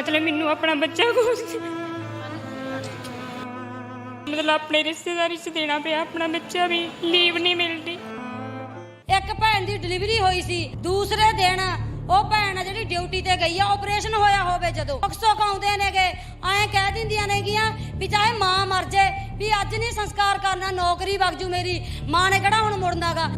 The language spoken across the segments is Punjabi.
ਮਤਲਬ ਮੈਨੂੰ ਆਪਣਾ ਬੱਚਾ ਕੋਲ ਮਤਲਬ ਆਪਣੇ ਰਿਸ਼ਤੇਦਾਰੀ ਚ ਦੇਣਾ ਪਿਆ ਆਪਣਾ ਬੱਚਾ ਵੀ ਲੀਵ ਨਹੀਂ ਮਿਲਦੀ। ਇੱਕ ਭੈਣ ਦੀ ਡਿਲੀਵਰੀ ਹੋਈ ਸੀ ਦੂਸਰੇ ਦਿਨ ਉਹ ਭੈਣ ਆ ਜਿਹੜੀ ਡਿਊਟੀ ਤੇ ਗਈ ਆ ਆਪਰੇਸ਼ਨ ਹੋਇਆ ਹੋਵੇ ਜਦੋਂ। ਅਕਸੋ ਆਉਂਦੇ ਨੇਗੇ ਐਂ ਕਹਿ ਦਿੰਦੀਆਂ ਨੇਗੀਆਂ ਵੀ ਚਾਹੇ ਮਾਂ ਮਰ ਜੇ ਵੀ ਅੱਜ ਨਹੀਂ ਸੰਸਕਾਰ ਕਰਨਾ ਨੌਕਰੀ ਵਗ ਜੂ ਮੇਰੀ ਮਾਂ ਨੇ ਕਿਹੜਾ ਹੁਣ ਮੁੜਨਾਗਾ?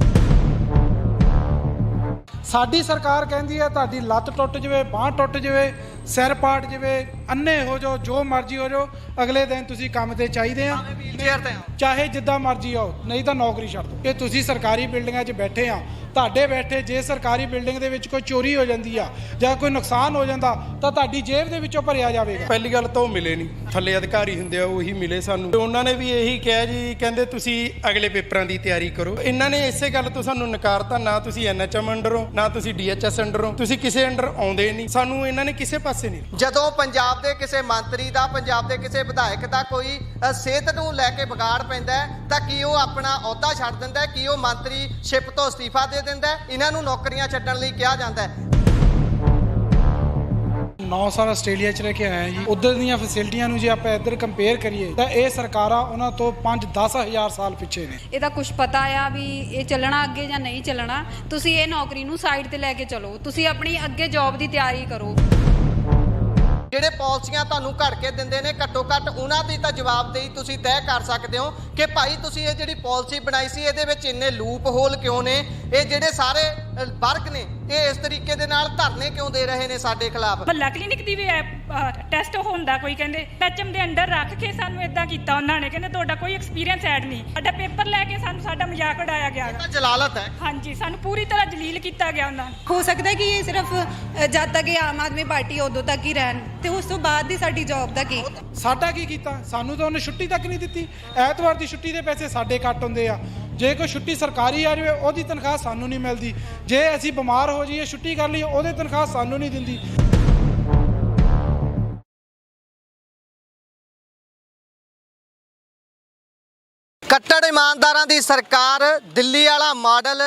ਸਾਡੀ ਸਰਕਾਰ ਕਹਿੰਦੀ ਹੈ ਤੁਹਾਡੀ ਲੱਤ ਟੁੱਟ ਜਾਵੇ ਬਾਹ ਟੁੱਟ ਜਾਵੇ ਸਿਰ ਪਾਟ ਜਾਵੇ ਅੰਨੇ ਹੋ ਜਾਓ ਜੋ ਮਰਜ਼ੀ ਹੋ ਜਾਓ ਅਗਲੇ ਦਿਨ ਤੁਸੀਂ ਕੰਮ ਤੇ ਚਾਹੀਦੇ ਆ। ਚੇਅਰ ਤੇ ਆ ਚਾਹੇ ਜਿੱਦਾਂ ਮਰਜ਼ੀ ਆਓ ਨਹੀਂ ਤਾਂ ਨੌਕਰੀ ਛੱਡ ਦਿਓ। ਇਹ ਤੁਸੀਂ ਸਰਕਾਰੀ ਬਿਲਡਿੰਗਾਂ 'ਚ ਬੈਠੇ ਆ। ਤੁਹਾਡੇ ਬੈਠੇ ਜੇ ਸਰਕਾਰੀ ਬਿਲਡਿੰਗ ਦੇ ਵਿੱਚ ਕੋਈ ਚੋਰੀ ਹੋ ਜਾਂਦੀ ਆ ਜਾਂ ਕੋਈ ਨੁਕਸਾਨ ਹੋ ਜਾਂਦਾ ਤਾਂ ਤੁਹਾਡੀ ਜੇਬ ਦੇ ਵਿੱਚੋਂ ਭਰਿਆ ਜਾਵੇਗਾ। ਪਹਿਲੀ ਗੱਲ ਤਾਂ ਉਹ ਮਿਲੇ ਨਹੀਂ। ਥੱਲੇ ਅਧਿਕਾਰੀ ਹੁੰਦੇ ਆ ਉਹੀ ਮਿਲੇ ਸਾਨੂੰ। ਤੇ ਉਹਨਾਂ ਨੇ ਵੀ ਇਹੀ ਕਿਹਾ ਜੀ ਕਹਿੰਦੇ ਤੁਸੀਂ ਅਗਲੇ ਪੇਪਰਾਂ ਦੀ ਤਿਆਰੀ ਕਰੋ। ਇਹਨਾਂ ਨੇ ਇਸੇ ਗੱਲ ਤੋਂ ਸਾਨੂੰ ਨਕਾਰਤਾ ਨਾ ਤੁਸੀਂ ਐਨਐਚਐਮ ਅੰਡਰ ਹੋ ਨਾ ਤੁਸੀਂ ਡੀਐਚਐਸ ਅੰਡਰ। ਹੋ ਤੁਸੀਂ ਕਿਸੇ ਅੰਡਰ ਆਉਂਦੇ ਨਹੀਂ। ਸਾਨੂੰ ਇਹਨਾਂ ਨੇ ਕਿਸੇ ਪਾਸੇ ਨਹੀਂ ਜਦੋਂ ਪੰਜਾਬ ਦੇ ਕਿਸੇ ਮੰਤਰੀ ਦਾ ਪੰਜਾਬ ਦੇ ਕਿਸੇ ਵਿਧਾਇਕ ਦਾ ਕੋਈ ਅ, ਸਿਹਤ ਨੂੰ ਲੈ ਕੇ ਵਿਗਾੜ ਪੈਂਦਾ ਹੈ, ਤਾਂ ਕੀ ਉਹ ਆਪਣਾ ਅਹੁਦਾ ਛੱਡ ਦਿੰਦਾ ਹੈ? ਕੀ ਉਹ ਮੰਤਰੀ ਸ਼ਿਪ ਤੋਂ ਅਸਤੀਫਾ ਦੇ ਦਿੰਦਾ ਹੈ? ਇਹਨਾਂ ਨੂੰ ਨੌਕਰੀਆਂ ਛੱਡਣ ਲਈ ਕਿਹਾ ਜਾਂਦਾ ਹੈ। 9 ਸਾਲ ਆਸਟ੍ਰੇਲੀਆ 'ਚ ਰਹਿ ਕੇ ਆਇਆ ਜੀ। ਉਧਰ ਦੀਆਂ ਫੈਸਿਲਿਟੀਆਂ ਨੂੰ ਜੇ ਆਪਾਂ ਇੱਧਰ ਕੰਪੇਅਰ ਕਰੀਏ ਤਾਂ ਇਹ ਸਰਕਾਰਾਂ ਉਹਨਾਂ ਤੋਂ 5-10 ਹਜ਼ਾਰ ਸਾਲ ਪਿੱਛੇ ਨੇ। ਇਹਦਾ ਕੁਝ ਪਤਾ ਆ ਵੀ ਇਹ ਚੱਲਣਾ ਅੱਗੇ ਜਾਂ ਨਹੀਂ ਚੱਲਣਾ। ਤੁਸੀਂ ਇਹ ਨੌਕਰੀ ਨੂੰ ਸਾਈਡ ਤੇ ਲੈ ਕੇ ਚਲੋ। ਤੁਸੀਂ ਆਪਣੀ ਅੱਗੇ ਜੌਬ ਦੀ ਤਿਆਰੀ ਕਰੋ। ਜਿਹੜੇ ਪਾਲਿਸੀਆਂ ਤੁਹਾਨੂੰ ਘੜ ਕੇ ਦਿੰਦੇ ਨੇ ਘੱਟੋ ਘੱਟ ਉਹਨਾਂ ਦੀ ਤਾਂ ਜਵਾਬਦੇਹੀ ਤੁਸੀਂ ਤੈਅ ਕਰ ਸਕਦੇ ਹੋ ਕਿ ਭਾਈ ਤੁਸੀਂ ਇਹ ਜਿਹੜੀ ਪਾਲਿਸੀ ਬਣਾਈ ਸੀ, ਇਹਦੇ ਵਿੱਚ ਇੰਨੇ ਲੂਪ ਹੋਲ ਕਿਉਂ ਨੇ? ਇਹ ਜਿਹੜੇ ਸਾਰੇ ਵਰਗ ਨੇ ਇਹ ਇਸ ਤਰੀਕੇ ਦੇ ਨਾਲ ਧਰਨੇ ਕਿਉਂ ਦੇ ਰਹੇ ਨੇ ਸਾਡੇ ਖਿਲਾਫ? ਭੱਲਾ ਕਲੀਨਿਕ ਦੀ ਵੀ ਟੈਸਟ ਹੁੰਦਾ ਕੋਈ ਕਹਿੰਦੇ ਟੱਚਮ ਦੇ ਅੰਡਰ ਰੱਖ ਕੇ ਸਾਨੂੰ ਇਦਾਂ ਕੀਤਾ ਉਹਨਾਂ ਨੇ ਕਹਿੰਦੇ ਤੁਹਾਡਾ ਕੋਈ ਐਕਸਪੀਰੀਅੰਸ ਐਡ ਨਹੀਂ। ਸਾਡਾ ਪੇਪਰ ਲੈ ਕੇ ਸਾਨੂੰ ਸਾਡਾ ਮਜ਼ਾਕ ਉਡਾਇਆ ਗਿਆ। ਇਹ ਤਾਂ ਜਲਾਲਤ ਹੈ। ਹਾਂਜੀ ਸਾਨੂੰ ਪੂਰੀ ਤਰ੍ਹਾਂ ਜਲੀਲ ਕੀਤਾ ਗਿਆ ਉਹਨਾਂ ਨੇ। ਹੋ ਸਕਦਾ ਹੈ ਕਿ ਇਹ ਸਿਰਫ ਜਦ ਤੱਕ ਇਹ ਆਮ ਆਦਮੀ ਪਾਰਟੀ ਉਦੋਂ ਤੱਕ ਹੀ ਰਹਿਣ ਤੇ ਉਸ ਤੋਂ ਬਾਅਦ ਦੀ ਸਾਡੀ ਜੌਬ ਦਾ ਕੀ? ਸਾਡਾ ਕੀ ਕੀਤਾ? ਸਾਨੂੰ ਤਾਂ ਉਹਨੇ ਛੁੱਟੀ ਤੱਕ ਨਹੀਂ ਦਿੱਤੀ। ਐਤਵਾਰ ਦੀ ਛੁੱਟੀ ਦੇ ਪੈਸੇ ਸਾਡੇ ਕੱਟ ਹੁੰਦੇ ਆ। ਜੇ ਕੋਈ ਛੁੱਟੀ ਸਰਕਾਰੀ ਆ ਜਾਵੇ, ਉਹਦੀ ਤਨਖਾਹ ਸਾਨੂੰ ਨਹੀਂ ਮਿਲਦੀ। ਜੇ ਅਸੀਂ ਬਿਮਾਰ ਹੋ ਜਾਈਏ, ਛੁੱਟੀ ਕਰ ਲਈਏ, ਉਹਦੀ ਤਨਖਾਹ ਸਾਨੂੰ ਨਹੀਂ ਦਿੰਦੀ। ਕੱਟੜ ਇਮਾਨਦਾਰਾਂ ਦੀ ਸਰਕਾਰ ਦਿੱਲੀ ਵਾਲਾ ਮਾਡਲ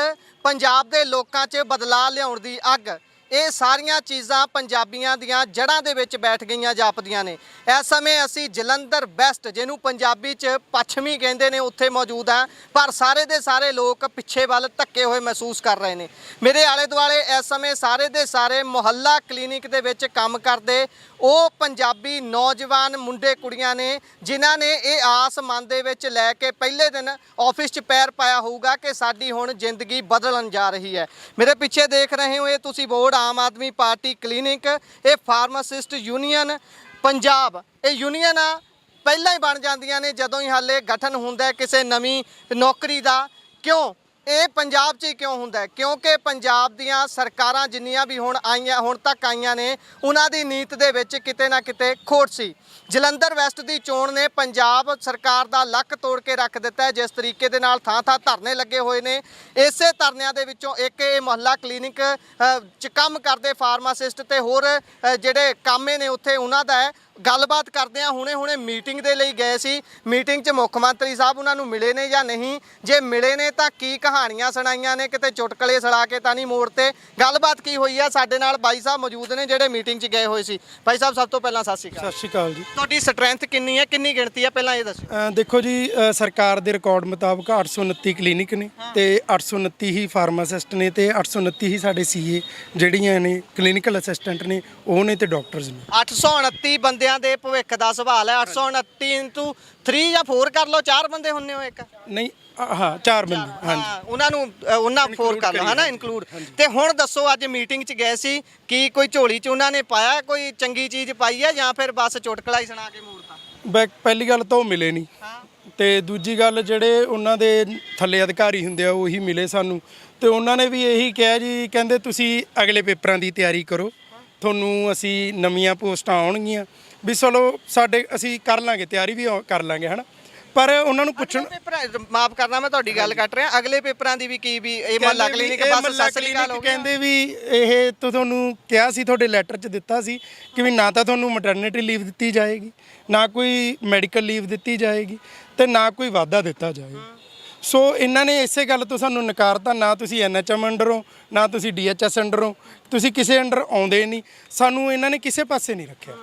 ਪੰਜਾਬ ਦੇ ਲੋਕਾਂ 'ਚ ਬਦਲਾਅ ਲਿਆਉਣ ਦੀ ਅੱਗ। ਇਹ ਸਾਰੀਆਂ ਚੀਜ਼ਾਂ ਪੰਜਾਬੀਆਂ ਦੀਆਂ ਜੜ੍ਹਾਂ ਦੇ ਵਿੱਚ ਬੈਠ ਗਈਆਂ ਜਾਪਦੀਆਂ ਨੇ। ਇਸ ਸਮੇਂ ਅਸੀਂ ਜਲੰਧਰ ਬੈਸਟ, ਜਿਹਨੂੰ ਪੰਜਾਬੀ 'ਚ ਪੱਛਮੀ ਕਹਿੰਦੇ ਨੇ, ਉੱਥੇ ਮੌਜੂਦ ਆ ਪਰ ਸਾਰੇ ਦੇ ਸਾਰੇ ਲੋਕ ਪਿੱਛੇ ਵੱਲ ਧੱਕੇ ਹੋਏ ਮਹਿਸੂਸ ਕਰ ਰਹੇ ਨੇ। ਮੇਰੇ ਆਲੇ ਦੁਆਲੇ ਇਸ ਸਮੇਂ ਸਾਰੇ ਦੇ ਸਾਰੇ ਮੁਹੱਲਾ ਕਲੀਨਿਕ ਦੇ ਵਿੱਚ ਕੰਮ ਕਰਦੇ ਉਹ ਪੰਜਾਬੀ ਨੌਜਵਾਨ ਮੁੰਡੇ ਕੁੜੀਆਂ ਨੇ, ਜਿਨ੍ਹਾਂ ਨੇ ਇਹ ਆਸ ਮਨ ਦੇ ਵਿੱਚ ਲੈ ਕੇ ਪਹਿਲੇ ਦਿਨ ਆਫਿਸ 'ਚ ਪੈਰ ਪਾਇਆ ਹੋਊਗਾ ਕਿ ਸਾਡੀ ਹੁਣ ਜ਼ਿੰਦਗੀ ਬਦਲਣ ਜਾ ਰਹੀ ਹੈ। ਮੇਰੇ ਪਿੱਛੇ ਦੇਖ ਰਹੇ ਹੋ ਇਹ ਤੁਸੀਂ board Aam Aadmi party clinic, ਇਹ ਫਾਰਮਾਸਿਸਟ ਯੂਨੀਅਨ ਪੰਜਾਬ। ਇਹ ਯੂਨੀਅਨ ਆ ਪਹਿਲਾਂ ਹੀ ਬਣ ਜਾਂਦੀਆਂ ਨੇ, ਜਦੋਂ ਹੀ ਹਾਲੇ ਗਠਨ ਹੁੰਦਾ ਕਿਸੇ ਨਵੀਂ ਨੌਕਰੀ ਦਾ। ਕਿਉਂ? ਇਹ ਪੰਜਾਬ 'ਚ ਹੀ ਕਿਉਂ ਹੁੰਦਾ ਹੈ? ਕਿਉਂਕਿ ਪੰਜਾਬ ਦੀਆਂ ਸਰਕਾਰਾਂ ਜਿੰਨੀਆਂ ਵੀ ਹੁਣ ਆਈਆਂ, ਹੁਣ ਤੱਕ ਆਈਆਂ ਨੇ, ਉਹਨਾਂ ਦੀ ਨੀਤ ਦੇ ਵਿੱਚ ਕਿਤੇ ਨਾ ਕਿਤੇ ਖੋਟ ਸੀ। ਜਲੰਧਰ ਵੈਸਟ ਦੀ ਚੋਣ ਨੇ ਪੰਜਾਬ ਸਰਕਾਰ ਦਾ ਲੱਕ ਤੋੜ ਕੇ ਰੱਖ ਦਿੱਤਾ ਜਿਸ ਤਰੀਕੇ ਦੇ ਨਾਲ ਥਾਂ ਥਾਂ ਧਰਨੇ ਲੱਗੇ ਹੋਏ ਨੇ। ਇਸੇ ਧਰਨਿਆਂ ਦੇ ਵਿੱਚੋਂ ਇੱਕ ਇਹ ਮੁਹੱਲਾ ਕਲੀਨਿਕ 'ਚ ਕੰਮ ਕਰਦੇ ਫਾਰਮਾਸਿਸਟ ਤੇ ਹੋਰ ਜਿਹੜੇ ਕਾਮੇ ਨੇ ਉੱਥੇ, ਉਹਨਾਂ ਦਾ ਹੈ। ਗੱਲਬਾਤ ਕਰਦੇ ਆ ਹੁਣੇ ਹੁਣੇ ਮੀਟਿੰਗ ਦੇ ਲਈ ਗਏ ਸੀ। ਮੀਟਿੰਗ 'ਚ ਮੁੱਖ ਮੰਤਰੀ ਸਾਹਿਬ ਉਹਨਾਂ ਨੂੰ ਮਿਲੇ ਨੇ ਜਾਂ ਨਹੀਂ? ਜੇ ਮਿਲੇ ਨੇ ਤਾਂ ਕੀ ਕਹਾਣੀਆਂ ਸੁਣਾਈਆਂ ਨੇ? ਕਿਤੇ ਚੁਟਕਲੇ ਸੁਣਾ ਕੇ ਤਾਂ ਨਹੀਂ ਮੋੜ 'ਤੇ? ਗੱਲਬਾਤ ਕੀ ਹੋਈ ਆ? ਸਾਡੇ ਨਾਲ ਬਾਈ ਸਾਹਿਬ ਮੌਜੂਦ ਨੇ, ਜਿਹੜੇ ਮੀਟਿੰਗ 'ਚ ਗਏ ਹੋਏ ਸੀ। ਬਾਈ ਸਾਹਿਬ, ਸਭ ਤੋਂ ਪਹਿਲਾਂ ਸਤਿ ਸ਼੍ਰੀ ਅਕਾਲ। ਸਤਿ ਸ਼੍ਰੀ ਅਕਾਲ ਜੀ। ਤੁਹਾਡੀ ਸਟਰੈਂਥ ਕਿੰਨੀ ਹੈ? ਕਿੰਨੀ ਗਿਣਤੀ ਹੈ? ਪਹਿਲਾਂ ਇਹ ਦੱਸੋ। ਅ, ਦੇਖੋ ਜੀ ਅ, ਸਰਕਾਰ ਦੇ ਰਿਕਾਰਡ ਮੁਤਾਬਕ 829 ਕਲੀਨਿਕ ਨੇ ਤੇ 829 ਹੀ ਫਾਰਮਾਸਿਸਟ ਨੇ ਤੇ 829 ਹੀ ਸਾਡੇ ਸੀਏ ਜਿਹੜੀਆਂ ਨੇ ਕਲੀਨਿਕਲ ਅਸਿਸਟੈਂਟ ਨੇ ਉਹ ਨੇ ਤੇ ਡਾਕਟਰਸ ਨੇ। 829 ਬੰਦਿਆਂ ਦੇ ਭਵਿੱਖ ਦਾ ਸਵਾਲ ਹੈ। 829 ਇਨਟੂ 3 ਜਾਂ 4 ਕਰ ਲਓ ਚਾਰ ਬੰਦੇ ਹੁੰਨੇ ਹੋ ਇੱਕ? ਨਹੀਂ ਅ, ਹਾਂ ਚਾਰ ਬੰਦੇ ਹਾਂਜੀ ਹਾਂ, ਉਹਨਾਂ ਨੂੰ ਅ, ਉਹਨਾਂ ਫੋਰ ਕਰ ਲਓ ਹਨਾ ਇਨਕਲੂਡ ਤੇ ਹੁਣ ਦੱਸੋ ਅੱਜ ਮੀਟਿੰਗ 'ਚ ਗਏ ਸੀ ਕੀ ਕੋਈ ਝੋਲੀ 'ਚ ਉਹਨਾਂ ਨੇ ਪਾਇਆ ਕੋਈ ਚੰਗੀ ਚੀਜ਼ ਪਾਈ ਹੈ ਜਾਂ ਫਿਰ ਬਸ ਚੁਟਕਲਾ ਹੀ ਸੁਣਾ ਕੇ ਮੋੜਤਾ ਬੈ ਪਹਿਲੀ ਗੱਲ ਤਾਂ ਉਹ ਮਿਲੇ ਨਹੀਂ। ਹਾਂ। ਤੇ ਦੂਜੀ ਗੱਲ ਜਿਹੜੇ ਉਹਨਾਂ ਦੇ ਥੱਲੇ ਅਧਿਕਾਰੀ ਹੁੰਦੇ ਆ ਉਹੀ ਮਿਲੇ ਸਾਨੂੰ। ਤੇ ਉਹਨਾਂ ਨੇ ਵੀ ਇਹੀ ਕਿਹਾ ਜੀ ਕਹਿੰਦੇ ਤੁਸੀਂ ਅਗਲੇ ਪੇਪਰਾਂ ਦੀ ਤਿਆਰੀ ਕਰੋ। ਤੁਹਾਨੂੰ ਅਸੀਂ ਨਵੀਆਂ ਪੋਸਟਾਂ ਆਉਣਗੀਆਂ। ਵੀ ਚਲੋ ਸਾਡੇ ਅਸੀਂ ਕਰ ਲਾਂਗੇ ਤਿਆਰੀ ਵੀ ਕਰ ਲਾਂਗੇ ਹਨਾ। ਪਰ ਉਹਨਾਂ ਨੂੰ ਪੁੱਛਣ ਪੇਪਰ ਮਾਫ ਕਰਨਾ ਮੈਂ ਤੁਹਾਡੀ ਗੱਲ ਕੱਟ ਰਿਹਾ। ਅਗਲੇ ਪੇਪਰਾਂ ਦੀ ਵੀ ਕੀ ਵੀ ਇਹ ਮਹੱਲਾ ਕਲੀਨਿਕ ਬਸ ਮਹੱਲਾ ਸਤਿ ਸ੍ਰੀ ਅਕਾਲ ਹੋ ਕਹਿੰਦੇ ਵੀ ਇਹ ਤਾਂ ਤੁਹਾਨੂੰ ਕਿਹਾ ਸੀ ਤੁਹਾਡੇ ਲੈਟਰ 'ਚ ਦਿੱਤਾ ਸੀ ਕਿ ਵੀ ਨਾ ਤਾਂ ਤੁਹਾਨੂੰ ਮੈਟਰਨਿਟੀ ਲੀਵ ਦਿੱਤੀ ਜਾਏਗੀ ਨਾ ਕੋਈ ਮੈਡੀਕਲ ਲੀਵ ਦਿੱਤੀ ਜਾਏਗੀ ਤੇ ਨਾ ਕੋਈ ਵਾਅਦਾ ਦਿੱਤਾ ਜਾਏਗਾ। ਸੋ ਇਹਨਾਂ ਨੇ ਇਸੇ ਗੱਲ ਤੋਂ ਸਾਨੂੰ ਨਕਾਰਤਾ ਨਾ ਤੁਸੀਂ ਐਨਐਚਐਮ ਅੰਡਰ ਹੋ ਨਾ ਤੁਸੀਂ ਡੀਐਚਐਸ ਅੰਡਰ ਹੋ ਤੁਸੀਂ ਕਿਸੇ ਅੰਡਰ ਆਉਂਦੇ ਨਹੀਂ। ਸਾਨੂੰ ਇਹਨਾਂ ਨੇ ਕਿਸੇ ਪਾਸੇ ਨਹੀਂ ਰੱਖਿਆ।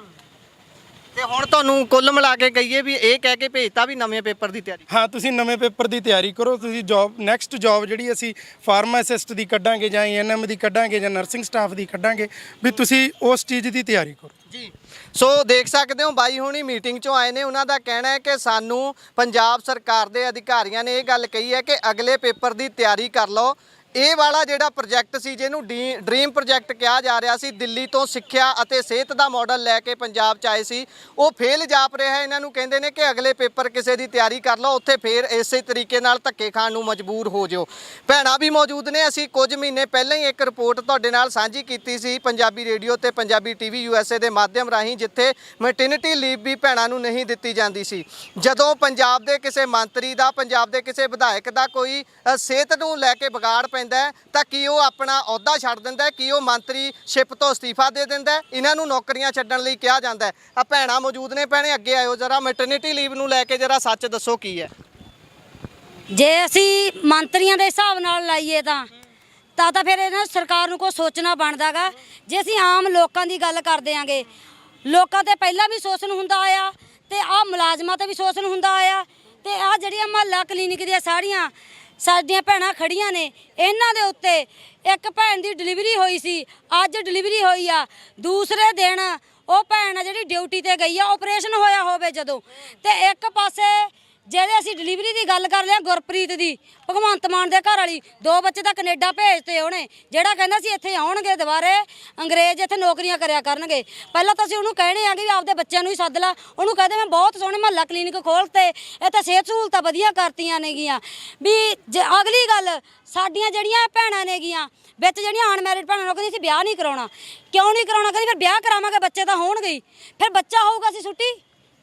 ਤੇ ਹੁਣ ਤੁਹਾਨੂੰ ਕੁੱਲ ਮਿਲਾ ਕੇ ਕਹੀਏ ਵੀ ਇਹ ਕਹਿ ਕੇ ਭੇਜਤਾ ਵੀ ਨਵੇਂ ਪੇਪਰ ਦੀ ਤਿਆਰੀ। ਹਾਂ ਤੁਸੀਂ ਨਵੇਂ ਪੇਪਰ ਦੀ ਤਿਆਰੀ ਕਰੋ ਤੁਸੀਂ ਜੌਬ ਨੈਕਸਟ ਜੌਬ ਜਿਹੜੀ ਅਸੀਂ ਫਾਰਮਾਸਿਸਟ ਦੀ ਕੱਢਾਂਗੇ ਜਾਂ ਐਨਐਮ ਦੀ ਕੱਢਾਂਗੇ ਜਾਂ ਨਰਸਿੰਗ ਸਟਾਫ ਦੀ ਕੱਢਾਂਗੇ ਵੀ ਤੁਸੀਂ ਉਸ ਚੀਜ਼ ਦੀ ਤਿਆਰੀ ਕਰੋ। ਜੀ। ਸੋ ਦੇਖ ਸਕਦੇ ਹੋ ਬਾਈ ਹੁਣੀ ਮੀਟਿੰਗ ਚੋਂ ਆਏ ਨੇ ਉਹਨਾਂ ਦਾ ਕਹਿਣਾ ਹੈ ਕਿ ਸਾਨੂੰ ਪੰਜਾਬ ਸਰਕਾਰ ਦੇ ਅਧਿਕਾਰੀਆਂ ਨੇ ਇਹ ਗੱਲ ਕਹੀ ਹੈ ਕਿ ਅਗਲੇ ਪੇਪਰ ਦੀ ਤਿਆਰੀ ਕਰ ਲਓ। ਇਹ ਵਾਲਾ ਜਿਹੜਾ ਪ੍ਰੋਜੈਕਟ ਸੀ, ਜਿਹਨੂੰ ਡੀ- ਡ੍ਰੀਮ ਪ੍ਰੋਜੈਕਟ ਕਿਹਾ ਜਾ ਰਿਹਾ ਸੀ, ਦਿੱਲੀ ਤੋਂ ਸਿੱਖਿਆ ਅਤੇ ਸਿਹਤ ਦਾ ਮਾਡਲ ਲੈ ਕੇ ਪੰਜਾਬ ਚ ਆਏ ਸੀ। ਉਹ ਫੇਲ ਜਾਪ ਰਿਹਾ ਇਹਨਾਂ ਨੂੰ ਕਹਿੰਦੇ ਨੇ ਕਿ ਅਗਲੇ ਪੇਪਰ ਕਿਸੇ ਦੀ ਤਿਆਰੀ ਕਰ ਲਓ, ਉੱਥੇ ਫੇਰ ਇਸੇ ਤਰੀਕੇ ਨਾਲ ਧੱਕੇ ਖਾਣ ਨੂੰ ਮਜਬੂਰ ਹੋ ਜਿਓ। ਭੈਣਾਂ ਵੀ ਮੌਜੂਦ ਨੇ। ਅਸੀਂ ਕੁਝ ਮਹੀਨੇ ਪਹਿਲਾਂ ਹੀ ਇੱਕ ਰਿਪੋਰਟ ਤੁਹਾਡੇ ਨਾਲ ਸਾਂਝੀ ਕੀਤੀ ਸੀ ਪੰਜਾਬੀ ਰੇਡੀਓ ਤੇ ਪੰਜਾਬੀ ਟੀਵੀ ਯੂਐਸਏ ਦੇ ਮਾਧਿਅਮ ਰਾਹੀਂ, ਜਿੱਥੇ ਮੈਟਰਨਿਟੀ ਲੀਵ ਵੀ ਭੈਣਾਂ ਨੂੰ ਨਹੀਂ ਦਿੱਤੀ ਜਾਂਦੀ ਸੀ। ਜਦੋਂ ਪੰਜਾਬ ਦੇ ਕਿਸੇ ਮੰਤਰੀ ਦਾ, ਪੰਜਾਬ ਦੇ ਕਿਸੇ ਵਿਧਾਇਕ ਦਾ ਕੋਈ ਸਿਹਤ ਨੂੰ ਲੈ ਕੇ ਵਿਗਾੜ ਪੈਂਦਾ ਹੈ, ਤਾਂ ਕੀ ਉਹ ਆਪਣਾ ਅਹੁਦਾ ਛੱਡ ਦਿੰਦਾ ਹੈ, ਕੀ ਉਹ ਮੰਤਰੀ ਸ਼ਿਪ ਤੋਂ ਅਸਤੀਫਾ ਦੇ ਦਿੰਦਾ ਹੈ? ਇਹਨਾਂ ਨੂੰ ਨੌਕਰੀਆਂ ਛੱਡਣ ਲਈ ਕਿਹਾ ਜਾਂਦਾ ਹੈ। ਆ ਭੈਣਾਂ ਮੌਜੂਦ ਨੇ ਭੈਣੇ, ਅੱਗੇ ਆਇਓ ਜਰਾ ਮੈਟਰਨਿਟੀ ਲੀਵ ਨੂੰ ਲੈ ਕੇ ਜਰਾ ਸੱਚ ਦੱਸੋ ਕੀ ਹੈ? ਜੇ ਅਸੀਂ ਮੰਤਰੀਆਂ ਦੇ ਹਿਸਾਬ ਨਾਲ ਲਾਈਏ ਤਾਂ ਤਾਂ ਤਾਂ ਫਿਰ ਇਹਨਾਂ ਸਰਕਾਰ ਨੂੰ ਕੋਈ ਸੋਚਣਾ ਬਣਦਾਗਾ ਜੇ ਅਸੀਂ ਆਮ ਲੋਕਾਂ ਦੀ ਗੱਲ ਕਰਦੇ ਆਂਗੇ ਲੋਕਾਂ ਤੇ ਪਹਿਲਾਂ ਵੀ ਸ਼ੋਸ਼ਣ ਹੁੰਦਾ ਆਇਆ, ਤੇ ਆਹ ਮੁਲਾਜ਼ਮਾਂ ਤੇ ਵੀ ਸ਼ੋਸ਼ਣ ਹੁੰਦਾ ਆਇਆ, ਤੇ ਆਹ ਜਿਹੜੀਆਂ ਮਹੱਲਾ ਕਲੀਨਿਕ ਦੀਆਂ ਸਾਰੀਆਂ ਸਾਡੀਆਂ ਭੈਣਾਂ ਖੜੀਆਂ ਨੇ, ਇਹਨਾਂ ਦੇ ਉੱਤੇ ਇੱਕ ਭੈਣ ਦੀ ਡਿਲੀਵਰੀ ਹੋਈ ਸੀ, ਅੱਜ ਡਿਲੀਵਰੀ ਹੋਈ ਆ। ਦੂਸਰੇ ਦਿਨ ਉਹ ਭੈਣ ਆ ਜਿਹੜੀ ਡਿਊਟੀ ਤੇ ਗਈ ਆ ਆਪਰੇਸ਼ਨ ਹੋਇਆ ਹੋਵੇ ਜਦੋਂ, ਤੇ ਇੱਕ ਪਾਸੇ ਜਿਹੜੇ ਅਸੀਂ ਡਿਲੀਵਰੀ ਦੀ ਗੱਲ ਕਰ ਲਿਆ ਗੁਰਪ੍ਰੀਤ ਦੀ, ਭਗਵੰਤ ਮਾਨ ਦੇ ਘਰ ਵਾਲੀ, ਦੋ ਬੱਚੇ ਤਾਂ ਕੈਨੇਡਾ ਭੇਜਤੇ ਉਹਨੇ, ਜਿਹੜਾ ਕਹਿੰਦਾ ਸੀ ਇੱਥੇ ਆਉਣਗੇ ਦੁਬਾਰੇ, ਅੰਗਰੇਜ਼ ਇੱਥੇ ਨੌਕਰੀਆਂ ਕਰਿਆ ਕਰਨਗੇ। ਪਹਿਲਾਂ ਤਾਂ ਅਸੀਂ ਉਹਨੂੰ ਕਹਿਣੇ ਆ ਕਿ ਵੀ ਆਪਦੇ ਬੱਚਿਆਂ ਨੂੰ ਹੀ ਸੱਦ ਲਾ, ਉਹਨੂੰ ਕਹਦੇ ਮੈਂ ਬਹੁਤ ਸੋਹਣੇ ਮਹੱਲਾ ਕਲੀਨਿਕ ਖੋਲਤੇ ਇੱਥੇ ਸਿਹਤ ਸਹੂਲਤਾਂ ਵਧੀਆ ਕਰਤੀਆਂ ਨੇਗੀਆਂ। ਵੀ ਜੇ ਅਗਲੀ ਗੱਲ, ਸਾਡੀਆਂ ਜਿਹੜੀਆਂ ਭੈਣਾਂ ਨੇਗੀਆਂ, ਵਿੱਚ ਜਿਹੜੀਆਂ ਅਨਮੈਰਿਡ ਭੈਣਾਂ ਨੂੰ ਕਹਿੰਦੀ ਸੀ ਵਿਆਹ ਨਹੀਂ ਕਰਾਉਣਾ। ਕਿਉਂ ਨਹੀਂ ਕਰਾਉਣਾ? ਕਹਿੰਦੀ ਫਿਰ ਵਿਆਹ ਕਰਾਵਾਂਗੇ, ਬੱਚੇ ਤਾਂ ਹੋਣਗੇ ਹੀ। ਫਿਰ ਬੱਚਾ ਹੋਊਗਾ ਅਸੀਂ ਛੁੱਟੀ?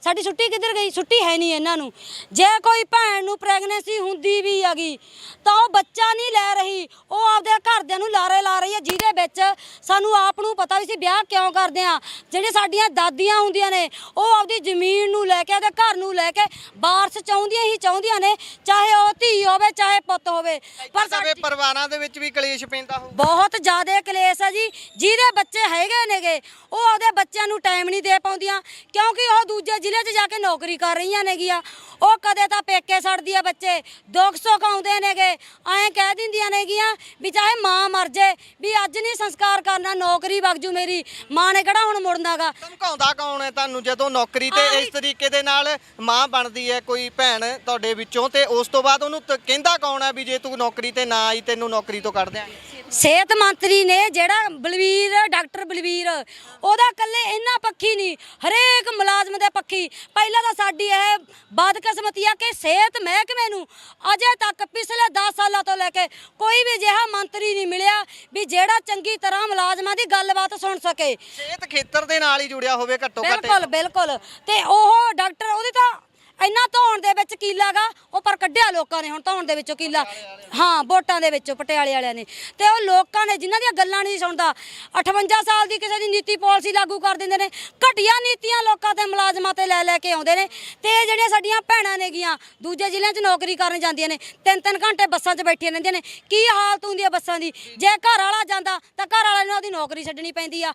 ਸਾਡੀ ਛੁੱਟੀ ਕਿੱਧਰ ਗਈ? ਛੁੱਟੀ ਹੈ ਨਹੀਂ ਇਹਨਾਂ ਨੂੰ। ਜੇ ਕੋਈ ਭੈਣ ਨੂੰ ਪ੍ਰੈਗਨੈਂਸੀ ਹੁੰਦੀ ਵੀ ਹੈਗੀ ਤਾਂ ਉਹ ਬੱਚਾ ਨਹੀਂ ਲੈ ਰਹੀ। ਉਹ ਆਪਦੇ ਘਰਦਿਆਂ ਨੂੰ ਲਾਰੇ ਲਾ ਰਹੀ ਹੈ ਜਿਹਦੇ ਵਿੱਚ ਸਾਨੂੰ ਆਪ ਨੂੰ ਪਤਾ ਵੀ ਸੀ ਵਿਆਹ ਕਿਉਂ ਕਰਦੇ ਆ। ਜਿਹੜੇ ਸਾਡੀਆਂ ਦਾਦੀਆਂ ਹੁੰਦੀਆਂ ਨੇ ਉਹ ਆਪਦੀ ਜ਼ਮੀਨ ਨੂੰ ਲੈ ਕੇ ਤੇ ਘਰ ਨੂੰ ਲੈ ਕੇ ਵਾਰਸ ਚਾਹੁੰਦੀਆਂ ਹੀ ਚਾਹੁੰਦੀਆਂ ਨੇ ਚਾਹੇ ਉਹ ਧੀ ਹੋਵੇ ਚਾਹੇ ਪੁੱਤ ਹੋਵੇ। ਪਰ ਸਾਡੇ ਸਾਡੀ ਪਰਿਵਾਰਾਂ ਦੇ ਵਿੱਚ ਵੀ ਕਲੇਸ਼ ਪੈਂਦਾ ਹੋਊ। ਬਹੁਤ ਜ਼ਿਆਦਾ ਕਲੇਸ਼ ਹੈ ਜੀ। ਜਿਹਦੇ ਬੱਚੇ ਹੈਗੇ ਨੇਗੇ ਉਹ ਆਪਦੇ ਬੱਚਿਆਂ ਨੂੰ ਟਾਈਮ ਨਹੀਂ ਦੇ ਪਾਉਂਦੀਆਂ ਕਿਉਂਕਿ ਉਹ ਦੂਜੇ ਜ਼ਿਲ੍ਹੇ 'ਚ ਜਾ ਕੇ ਨੌਕਰੀ ਕਰ ਰਹੀਆਂ ਨੇਗੀਆਂ। ਉਹ ਕਦੇ ਤਾਂ ਪੇਕੇ ਛੱਡਦੀ ਆ ਬੱਚੇ। ਦੁੱਖ ਸੁੱਖ ਆਉਂਦੇ ਨੇਗੇ। ਐਂ ਕਹਿ ਦਿੰਦੀਆਂ ਨੇਗੀਆਂ ਵੀ ਚਾਹੇ ਮਾਂ ਮਰ ਜੇ ਵੀ ਅੱਜ ਨਹੀਂ ਸੰਸਕਾਰ ਕਰਨਾ ਨੌਕਰੀ ਵਗ ਜੂ ਮੇਰੀ। ਮਾਂ ਨੇ ਕਿਹੜਾ ਹੁਣ ਮੁੜਨਾਗਾ? ਧਮਕਾਉਂਦਾ ਕੌਣ ਹੈ ਤੁਹਾਨੂੰ? ਜਦੋਂ ਨੌਕਰੀ ਤੇ ਇਸ ਤਰੀਕੇ ਦੇ ਨਾਲ ਮਾਂ ਬਣਦੀ ਹੈ ਕੋਈ ਭੈਣ ਤੁਹਾਡੇ ਵਿੱਚੋਂ ਤੇ ਉਸ ਤੋਂ ਬਾਅਦ ਉਹਨੂੰ ਤ- ਕਹਿੰਦਾ ਕੌਣ ਹੈ ਵੀ ਜੇ ਤੂੰ ਨੌਕਰੀ ਤੇ ਨਾ ਆਈ ਤੈਨੂੰ ਨੌਕਰੀ ਤੋਂ ਕੱਢ ਦਿਆਂਗੇ? ਸਿਹਤ ਮੰਤਰੀ ਨੇ ਜਿਹੜਾ ਬਲਵੀਰ ਡਾਕਟਰ ਬਲਵੀਰ ਉਹਦਾ ਇਕੱਲੇ ਇੰਨਾ ਪੱਖੀ ਨਹੀਂ ਹਰੇਕ ਮੁਲਾਜ਼ਮ ਦੇ ਪੱਖੀ। ਪਹਿਲਾਂ ਤਾਂ ਸਾਡੀ ਇਹ ਬਦਕਿਸਮਤੀ ਆ ਕਿ ਸਿਹਤ ਮਹਿਕਮੇ ਨੂੰ ਅਜੇ ਤੱਕ ਪਿਛਲੇ 10 ਸਾਲਾਂ ਤੋਂ ਲੈ ਕੇ ਕੋਈ ਵੀ ਅਜਿਹਾ ਮੰਤਰੀ ਨਹੀਂ ਮਿਲਿਆ ਵੀ ਜਿਹੜਾ ਚੰਗੀ ਤਰ੍ਹਾਂ ਮੁਲਾਜ਼ਮਾਂ ਦੀ ਗੱਲਬਾਤ ਸੁਣ ਸਕੇ। ਸਿਹਤ ਖੇਤਰ ਦੇ ਨਾਲ ਹੀ ਜੁੜਿਆ ਹੋਵੇ ਘੱਟੋ ਘੱਟ। ਬਿਲਕੁਲ ਬਿਲਕੁਲ। ਤੇ ਉਹ ਡਾਕਟਰ ਉਹਦੀ ਤਾਂ ਇੰਨਾ ਧੌਣ ਦੇ ਕੀਲਾਗਾ ਉਹ ਪਰ ਕੱਢਿਆ ਲੋਕਾਂ ਨੇ, ਹੁਣ ਧੌਣ ਦੇ ਵਿੱਚੋਂ ਕੀਲਾ। ਹਾਂ, ਵੋਟਾਂ ਦੇ ਵਿੱਚੋਂ, ਪਟਿਆਲੇ ਵਾਲਿਆਂ ਨੇ। ਤੇ ਉਹ ਲੋਕਾਂ ਨੇ ਜਿਨ੍ਹਾਂ ਦੀਆਂ ਗੱਲਾਂ ਨਹੀਂ ਸੁਣਦਾ 58 ਸਾਲ ਦੀ ਕਿਸੇ ਦੀ ਨੀਤੀ ਪਾਲਿਸੀ ਲਾਗੂ ਕਰ ਦਿੰਦੇ ਨੇ, ਘਟੀਆ ਨੀਤੀਆਂ ਲੋਕਾਂ ਤੇ ਮੁਲਾਜ਼ਮਾਂ ਤੇ ਲੈ ਲੈ ਕੇ ਆਉਂਦੇ ਨੇ, ਤੇ ਇਹ ਜਿਹੜੀਆਂ ਸਾਡੀਆਂ ਭੈਣਾਂ ਨੇ ਗੀਆਂ ਦੂਜੇ ਜ਼ਿਲ੍ਹਿਆਂ 'ਚ ਨੌਕਰੀ ਕਰਨ ਜਾਂਦੀਆਂ ਨੇ ਤਿੰਨ ਤਿੰਨ ਘੰਟੇ ਬੱਸਾਂ 'ਚ ਬੈਠੀਆਂ ਰਹਿੰਦੀਆਂ ਨੇ, ਕੀ ਹਾਲਤ ਹੁੰਦੀ ਹੈ ਬੱਸਾਂ ਦੀ? ਜੇ ਘਰ ਵਾਲਾ ਜਾਂਦਾ, ਤਾਂ ਘਰ ਵਾਲੇ ਨੂੰ ਉਹਦੀ ਨੌਕਰੀ ਛੱਡਣੀ ਪੈਂਦੀ ਆ।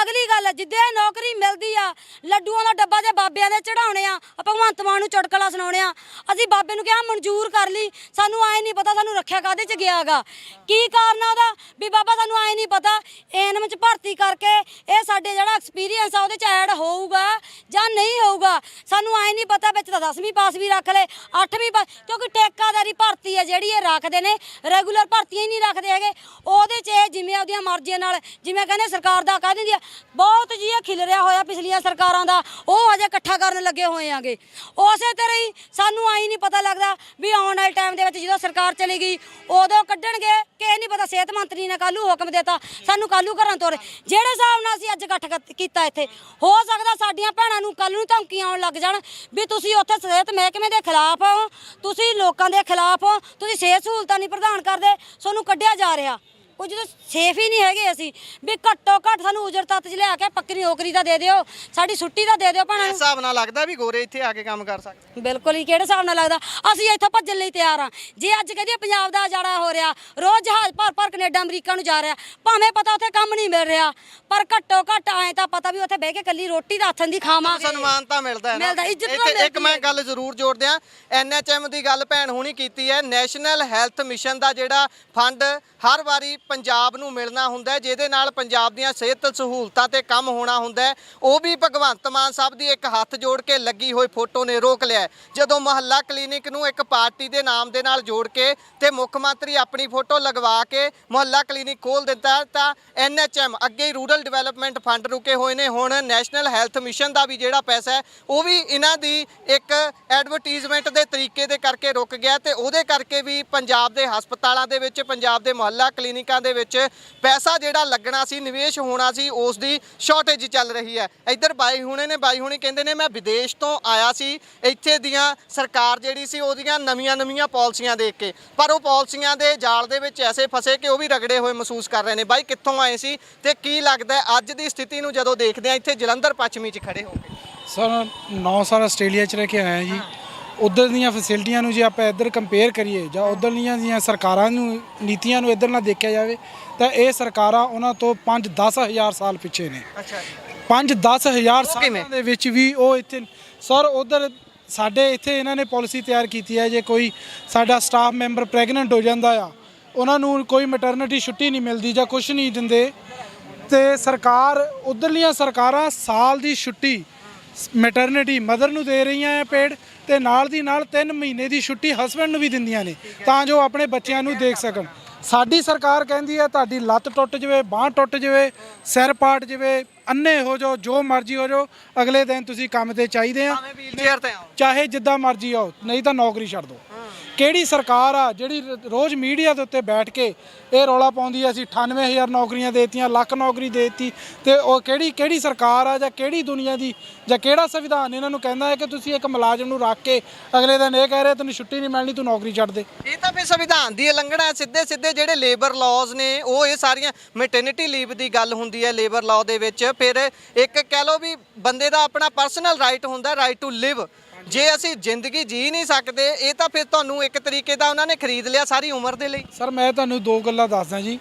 ਅਗਲੀ ਗੱਲ, ਜਿੱਦੇ ਨੌਕਰੀ ਮਿਲਦੀ ਆ, ਲੱਡੂਆਂ ਦਾ ਡੱਬਾ ਜੇ ਬਾਬਿਆਂ ਦੇ ਚੜਾਉਣੇ ਆ, ਭਗਵੰਤ ਮਾਨ ਨੂੰ ਚੁਟਕਲਾ ਸੁਣਾਉਣੇ ਆ ਅਸੀਂ ਬਾਬੇ ਨੂੰ ਕਿਹਾ ਮਨਜ਼ੂਰ ਕਰ ਲਈ। ਸਾਨੂੰ ਆਏ ਨਹੀਂ ਪਤਾ ਸਾਨੂੰ ਰੱਖਿਆ ਕਾਦੇ ਚ ਗਿਆਗਾ। ਕੀ ਕਾਰਨ ਆ ਉਹਦਾ? ਵੀ ਬਾਬਾ ਸਾਨੂੰ ਆਏ ਨਹੀਂ ਪਤਾ। ਐਨਮ ਚ ਭਰਤੀ ਕਰਕੇ ਇਹ ਸਾਡੇ ਜਿਹੜਾ ਐਕਸਪੀਰੀਅੰਸ ਆ ਉਹਦੇ ਚ ਐਡ ਹੋਊਗਾ ਜਾਂ ਨਹੀਂ ਹੋਊਗਾ। ਸਾਨੂੰ ਆਏ ਨਹੀਂ ਪਤਾ, ਵਿੱਚ ਤਾਂ 10ਵੀਂ ਪਾਸ ਵੀ ਰੱਖ ਲੈ 8ਵੀਂ ਕਿਉਂਕਿ ਟੇਕਾਦਾਰੀ ਭਰਤੀ ਹੈ ਜਿਹੜੀ ਇਹ ਰੱਖਦੇ ਨੇ। ਰੈਗੂਲਰ ਭਰਤੀਆਂ ਹੀ ਨਹੀਂ ਰੱਖਦੇ ਹੈਗੇ। ਉਹਦੇ ਚ ਇਹ ਜਿਵੇਂ ਉਹਦੀਆਂ ਮਰਜ਼ੀਆਂ ਨਾਲ, ਜਿਵੇਂ ਕਹਿੰਦੇ ਸਰਕਾਰ ਦਾ ਕਹਿ ਦਿੰਦੀ ਆ, ਬਹੁਤ ਜੀ ਇਹ ਰਿਹਾ ਹੋਇਆ ਪਿਛਲੀਆਂ ਸਰਕਾਰਾਂ ਦਾ, ਉਹ ਹਜੇ ਇਕੱਠਾ ਕਰਨ ਲੱਗੇ ਹੋਏ ਆਂਗੇ ਉਸੇ ਤਰ੍ਹਾਂ ਹੀ ਸਾਨੂੰ ਆਈ ਨਹੀਂ ਪਤਾ ਲੱਗਦਾ ਵੀ ਆਉਣ ਵਾਲੇ ਟਾਈਮ ਦੇ ਵਿੱਚ ਜਦੋਂ ਸਰਕਾਰ ਚਲੀ ਗਈ, ਉਦੋਂ ਕੱਢਣਗੇ ਕਿ ਇਹ ਨਹੀਂ ਪਤਾ ਸਿਹਤ ਮੰਤਰੀ ਨੇ ਕੱਲੂ ਹੁਕਮ ਦਿੱਤਾ, ਸਾਨੂੰ ਕੱਲੂ ਘਰਾਂ ਤੋਰੇ ਜਿਹੜੇ ਹਿਸਾਬ ਨਾਲ ਅਸੀਂ ਅੱਜ ਇਕੱਠ ਕੀਤਾ ਇੱਥੇ, ਹੋ ਸਕਦਾ ਸਾਡੀਆਂ ਭੈਣਾਂ ਨੂੰ ਕੱਲ ਨੂੰ ਧਮਕੀਆਂ ਆਉਣ ਲੱਗ ਜਾਣ ਵੀ ਤੁਸੀਂ ਉੱਥੇ ਸਿਹਤ ਮਹਿਕਮੇ ਦੇ ਖਿਲਾਫ ਹੋ, ਤੁਸੀਂ ਲੋਕਾਂ ਦੇ ਖਿਲਾਫ ਹੋ, ਤੁਸੀਂ ਸਿਹਤ ਸਹੂਲਤਾਂ ਨਹੀਂ ਪ੍ਰਦਾਨ ਕਰਦੇ, ਤੁਹਾਨੂੰ ਕੱਢਿਆ ਜਾ ਰਿਹਾ। ਉਹ ਜਦੋਂ ਸੇਫ ਹੀ ਨਹੀਂ ਹੈਗੇ ਅਸੀਂ ਵੀ ਘੱਟੋ ਘੱਟ ਸਾਨੂੰ ਉਜਰ ਤੱਤ ਚ ਲਿਆ ਕੇ ਪੱਕੀ ਨੌਕਰੀ ਤਾਂ ਦੇ ਦਿਓ ਸਾਡੀ ਛੁੱਟੀ ਤਾਂ ਦੇ ਦਿਓ ਇਸ ਭੈਣਾਂ ਨੂੰ। ਹਿਸਾਬ ਨਾਲ ਲੱਗਦਾ ਵੀ ਗੋਰੇ ਇੱਥੇ ਆ ਕੇ ਕੰਮ ਕਰ ਸਕਦੇ? ਬਿਲਕੁਲ ਹੀ ਕਿਹੜੇ ਹਿਸਾਬ ਨਾਲ ਲੱਗਦਾ? ਅਸੀਂ ਇੱਥੋਂ ਭੱਜਣ ਲਈ ਤਿਆਰ ਆ। ਜੇ ਅੱਜ ਕਹਦੇ ਪੰਜਾਬ ਦਾ ਉਜਾੜਾ ਹੋ ਰਿਹਾ ਰੋਜ਼ ਜਹਾਜ਼ ਭਰ ਭਰ ਕੈਨੇਡਾ ਅਮਰੀਕਾ ਨੂੰ ਜਾ ਰਿਹਾ ਭਾਵੇਂ ਪਤਾ ਉੱਥੇ ਕੰਮ ਨਹੀਂ ਮਿਲ ਰਿਹਾ ਪਰ ਘੱਟੋ ਘੱਟ ਐ ਤਾਂ ਪਤਾ ਵੀ ਉੱਥੇ ਬਹਿ ਕੇ ਕੱਲੀ ਰੋਟੀ ਦਾ ਹੱਥਾਂ ਦੀ ਖਾਵਾਂਗੇ। ਸਨਮਾਨ ਤਾਂ ਮਿਲਦਾ ਹੈ ਨਾ। ਮਿਲਦਾ, ਇੱਜ਼ਤ ਤਾਂ ਇੱਥੇ ਇੱਕ ਮਿਲਦੀ ਮੈਂ ਹੈ। ਗੱਲ ਜ਼ਰੂਰ ਜੋੜ ਦਿਆਂ ਐਨਐਚਐਮ ਦੀ ਗੱਲ ਭੈਣ ਹੁਣੀ ਕੀਤੀ ਹੈ ਨੈਸ਼ਨਲ ਹੈਲਥ ਮਿਸ਼ਨ ਦਾ ਜਿਹੜਾ ਫੰਡ ਹਰ ਵਾਰੀ ਪੰਜਾਬ ਨੂੰ ਮਿਲਣਾ ਹੁੰਦਾ ਜਿਹਦੇ ਨਾਲ ਪੰਜਾਬ ਦੀਆਂ ਸਿਹਤ ਸਹੂਲਤਾਂ ਤੇ ਕੰਮ ਹੋਣਾ ਹੁੰਦਾ ਉਹ ਵੀ ਭਗਵੰਤ ਮਾਨ ਸਾਹਿਬ ਦੀ ਇੱਕ ਹੱਥ ਜੋੜ ਕੇ ਲੱਗੀ ਹੋਈ ਫੋਟੋ ਨੇ ਰੋਕ ਲਿਆ ਜਦੋਂ ਮੁਹੱਲਾ ਕਲੀਨਿਕ ਨੂੰ ਇੱਕ ਪਾਰਟੀ ਦੇ ਨਾਮ ਦੇ ਨਾਲ ਜੋੜ ਕੇ ਤੇ ਮੁੱਖ ਮੰਤਰੀ ਆਪਣੀ ਫੋਟੋ ਲਗਵਾ ਕੇ ਮੁਹੱਲਾ ਕਲੀਨਿਕ ਖੋਲ ਦਿੱਤਾ ਹੈ ਤਾਂ ਐਨਐਚਐਮ ਅੱਗੇ ਹੀ ਰੂਰਲ ਡਿਵੈਲਪਮੈਂਟ ਫੰਡ ਰੁਕੇ ਹੋਏ ਨੇ। ਹੁਣ ਨੈਸ਼ਨਲ ਹੈਲਥ ਮਿਸ਼ਨ ਦਾ ਵੀ ਜਿਹੜਾ ਪੈਸਾ ਹੈ, ਉਹ ਵੀ ਇਹਨਾਂ ਦੀ ਇੱਕ ਐਡਵਰਟਾਈਜ਼ਮੈਂਟ ਦੇ ਤਰੀਕੇ ਦੇ ਕਰਕੇ ਰੁਕ ਗਿਆ ਤੇ ਉਹਦੇ ਕਰਕੇ ਵੀ ਪੰਜਾਬ ਦੇ ਹਸਪਤਾਲਾਂ ਦੇ ਵਿੱਚ, ਪੰਜਾਬ ਦੇ ਮੁਹੱਲਾ ਕਲੀਨਿਕਾਂ ਦੇ ਵਿੱਚ ਪੈਸਾ ਜਿਹੜਾ ਲੱਗਣਾ ਸੀ ਨਿਵੇਸ਼ ਹੋਣਾ ਸੀ ਉਸ ਦੀ ਸ਼ਾਰਟੇਜ ਚੱਲ ਰਹੀ ਹੈ। ਇੱਧਰ ਬਾਈ ਹੁਣੇ ਨੇ ਬਾਈ ਹੁਣੇ ਕਹਿੰਦੇ ਨੇ ਮੈਂ ਵਿਦੇਸ਼ ਤੋਂ ਆਇਆ ਸੀ। ਇੱਥੇ ਦੀਆਂ ਸਰਕਾਰ ਜਿਹੜੀ ਸੀ ਉਹਦੀਆਂ ਨਵੀਆਂ ਨਵੀਆਂ ਪਾਲਿਸੀਆਂ ਦੇਖ ਕੇ। ਪਰ ਉਹ ਪਾਲਿਸੀਆਂ ਦੇ ਜਾਲ ਦੇ ਵਿੱਚ ਐਸੇ ਫਸੇ ਕਿ ਉਹ ਵੀ ਰਗੜੇ ਹੋਏ ਮਹਿਸੂਸ ਕਰ ਰਹੇ ਨੇ। ਬਾਈ ਕਿੱਥੋਂ ਆਏ ਸੀ ਤੇ ਕੀ ਲੱਗਦਾ ਅੱਜ ਦੀ ਸਥਿਤੀ ਨੂੰ ਜਦੋਂ ਦੇਖਦੇ ਆ ਇੱਥੇ ਜਲੰਧਰ ਪੱਛਮੀ 'ਚ ਖੜੇ ਹੋ ਕੇ। ਸਰ 9 ਸਾਲ ਆਸਟ੍ਰੇਲੀਆ 'ਚ ਰਹਿ ਕੇ ਆਇਆ ਜੀ। ਉਧਰ ਦੀਆਂ ਫੈਸਿਲਿਟੀਆਂ ਨੂੰ ਜੇ ਆਪਾਂ ਇੱਧਰ ਕੰਪੇਅਰ ਕਰੀਏ ਜਾਂ ਉਧਰ ਦੀਆਂ ਸਰਕਾਰਾਂ ਨੂੰ ਨੀਤੀਆਂ ਨੂੰ ਇੱਧਰ ਨਾਲ ਦੇਖਿਆ ਜਾਵੇ ਤਾਂ ਇਹ ਸਰਕਾਰਾਂ ਉਹਨਾਂ ਤੋਂ 5-10 ਹਜ਼ਾਰ ਸਾਲ ਪਿੱਛੇ ਨੇ ਅੱਛਾ 5-10 ਹਜ਼ਾਰ ਕਿਵੇਂ? ਸਾਲਾਂ ਦੇ ਵਿੱਚ ਵੀ ਉਹ ਇੱਥੇ ਸਰ ਉਧਰ ਸਾਡੇ ਇੱਥੇ ਇਹਨਾਂ ਨੇ ਪਾਲਿਸੀ ਤਿਆਰ ਕੀਤੀ ਹੈ ਜੇ ਕੋਈ ਸਾਡਾ ਸਟਾਫ ਮੈਂਬਰ ਪ੍ਰੈਗਨੈਂਟ ਹੋ ਜਾਂਦਾ ਆ ਉਹਨਾਂ ਨੂੰ ਕੋਈ ਮੈਟਰਨਿਟੀ ਛੁੱਟੀ ਨਹੀਂ ਮਿਲਦੀ ਜਾਂ ਕੁਝ ਨਹੀਂ ਦਿੰਦੇ ਤੇ ਸਰਕਾਰ ਉਧਰਲੀਆਂ ਸਰਕਾਰਾਂ ਸਾਲ ਦੀ ਛੁੱਟੀ ਮੈਟਰਨਿਟੀ ਮਦਰ ਨੂੰ ਦੇ ਰਹੀਆਂ ਆ ਪੇਡ ਤੇ ਨਾਲ ਦੀ ਨਾਲ 3 ਮਹੀਨੇ ਦੀ ਛੁੱਟੀ ਹਸਬੰਡ ਨੂੰ ਵੀ ਦਿੰਦੀਆਂ ਨੇ ਤਾਂ ਜੋ ਆਪਣੇ ਬੱਚਿਆਂ ਨੂੰ ਦੇਖ ਸਕਣ। ਸਾਡੀ ਸਰਕਾਰ ਕਹਿੰਦੀ ਹੈ ਤੁਹਾਡੀ ਲੱਤ ਟੁੱਟ ਜਾਵੇ ਬਾਹ ਟੁੱਟ ਜਾਵੇ ਸਿਰ ਪਾਟ ਜਾਵੇ ਅੰਨੇ ਹੋ ਜਾਓ ਜੋ ਮਰਜ਼ੀ ਹੋ ਜਾਓ ਅਗਲੇ ਦਿਨ ਤੁਸੀਂ ਕੰਮ ਤੇ ਚਾਹੀਦੇ ਆ। ਚਾਹੇ ਜਿੱਦਾਂ ਮਰਜ਼ੀ ਆਓ ਨਹੀਂ ਤਾਂ ਨੌਕਰੀ ਛੱਡ ਦਿਓ। ਕਿਹੜੀ ਸਰਕਾਰ ਆ ਜਿਹੜੀ ਰੋਜ਼ ਮੀਡੀਆ ਦੇ ਉੱਤੇ ਬੈਠ ਕੇ ਇਹ ਰੌਲਾ ਪਾਉਂਦੀ ਆ, ਅਸੀਂ 98000 ਨੌਕਰੀਆਂ ਦੇਤੀਆਂ, ਲੱਖ ਨੌਕਰੀ ਦੇਤੀ ਤੇ ਉਹ ਕਿਹੜੀ ਕਿਹੜੀ ਸਰਕਾਰ ਆ ਜਾਂ ਕਿਹੜੀ ਦੁਨੀਆ ਦੀ ਜਾਂ ਕਿਹੜਾ ਸੰਵਿਧਾਨ ਇਹਨਾਂ ਨੂੰ ਕਹਿੰਦਾ ਹੈ ਕਿ ਤੁਸੀਂ ਇੱਕ ਮੁਲਾਜ਼ਮ ਨੂੰ ਰੱਖ ਕੇ ਅਗਲੇ ਦਿਨ ਇਹ ਕਹਿ ਰਹੇ, ਤੈਨੂੰ ਛੁੱਟੀ ਨਹੀਂ ਮਿਲਣੀ, ਤੂੰ ਨੌਕਰੀ ਛੱਡ ਦੇ। ਇਹ ਤਾਂ ਫਿਰ ਸੰਵਿਧਾਨ ਦੀ ਉਲੰਘਣਾ ਹੈ। ਸਿੱਧੇ ਸਿੱਧੇ ਜਿਹੜੇ ਲੇਬਰ ਲਾਜ਼ ਨੇ, ਉਹ ਇਹ ਸਾਰੀਆਂ ਮੈਟਰਨਿਟੀ ਲੀਵ ਦੀ ਗੱਲ ਹੁੰਦੀ ਹੈ ਲੇਬਰ ਲਾਅ ਦੇ ਵਿੱਚ। ਫਿਰ ਇੱਕ ਕਹਿ ਲਓ ਵੀ ਬੰਦੇ ਦਾ ਆਪਣਾ ਪਰਸਨਲ ਰਾਈਟ ਹੁੰਦਾ ਰਾਈਟ ਟੂ ਲਿਵ ਜੇ ਅਸੀਂ ਜ਼ਿੰਦਗੀ ਜੀ ਨਹੀਂ ਸਕਦੇ, ਇਹ ਤਾਂ ਫਿਰ ਤੁਹਾਨੂੰ ਇੱਕ ਤਰੀਕੇ ਦਾ ਉਹਨਾਂ ਨੇ ਖਰੀਦ ਲਿਆ ਸਾਰੀ ਉਮਰ ਦੇ ਲਈ। ਸਰ, ਮੈਂ ਤੁਹਾਨੂੰ ਦੋ ਗੱਲਾਂ ਦੱਸਦਾ ਜੀ।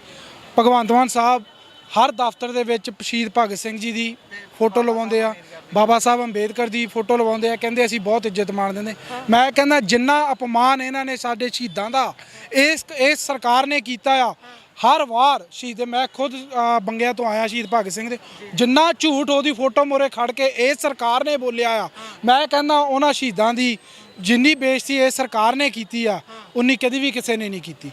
ਭਗਵੰਤ ਮਾਨ ਸਾਹਿਬ ਹਰ ਦਫ਼ਤਰ ਦੇ ਵਿੱਚ ਸ਼ਹੀਦ ਭਗਤ ਸਿੰਘ ਜੀ ਦੀ ਫੋਟੋ ਲਵਾਉਂਦੇ ਆ। ਬਾਬਾ ਸਾਹਿਬ ਅੰਬੇਦਕਰ ਦੀ ਫੋਟੋ ਲਵਾਉਂਦੇ ਆ। ਕਹਿੰਦੇ ਅਸੀਂ ਬਹੁਤ ਇੱਜ਼ਤ ਮਾਣ ਦਿੰਦੇ। ਮੈਂ ਕਹਿੰਦਾ ਜਿੰਨਾ ਅਪਮਾਨ ਇਹਨਾਂ ਨੇ ਸਾਡੇ ਸ਼ਹੀਦਾਂ ਦਾ, ਇਸ ਇਸ ਸਰਕਾਰ ਨੇ ਕੀਤਾ ਆ ਹਰ ਵਾਰ ਸ਼ਹੀਦ ਮੈਂ ਖੁਦ ਅ, ਬੰਗਿਆ ਤੋਂ ਆਇਆ ਸ਼ਹੀਦ ਭਗਤ ਸਿੰਘ ਦੇ। ਜਿੰਨਾ ਝੂਠ ਉਹਦੀ ਫੋਟੋ ਮੋਰੇ ਖੜ ਕੇ ਇਸ ਸਰਕਾਰ ਨੇ ਬੋਲਿਆ ਆ ਮੈਂ ਕਹਿੰਦਾ ਉਹਨਾਂ ਸ਼ਹੀਦਾਂ ਦੀ ਜਿੰਨੀ ਬੇਇੱਜ਼ਤੀ ਇਸ ਸਰਕਾਰ ਨੇ ਕੀਤੀ ਆ ਉਨੀ ਕਦੀ ਵੀ ਕਿਸੇ ਨੇ ਨਹੀਂ ਕੀਤੀ।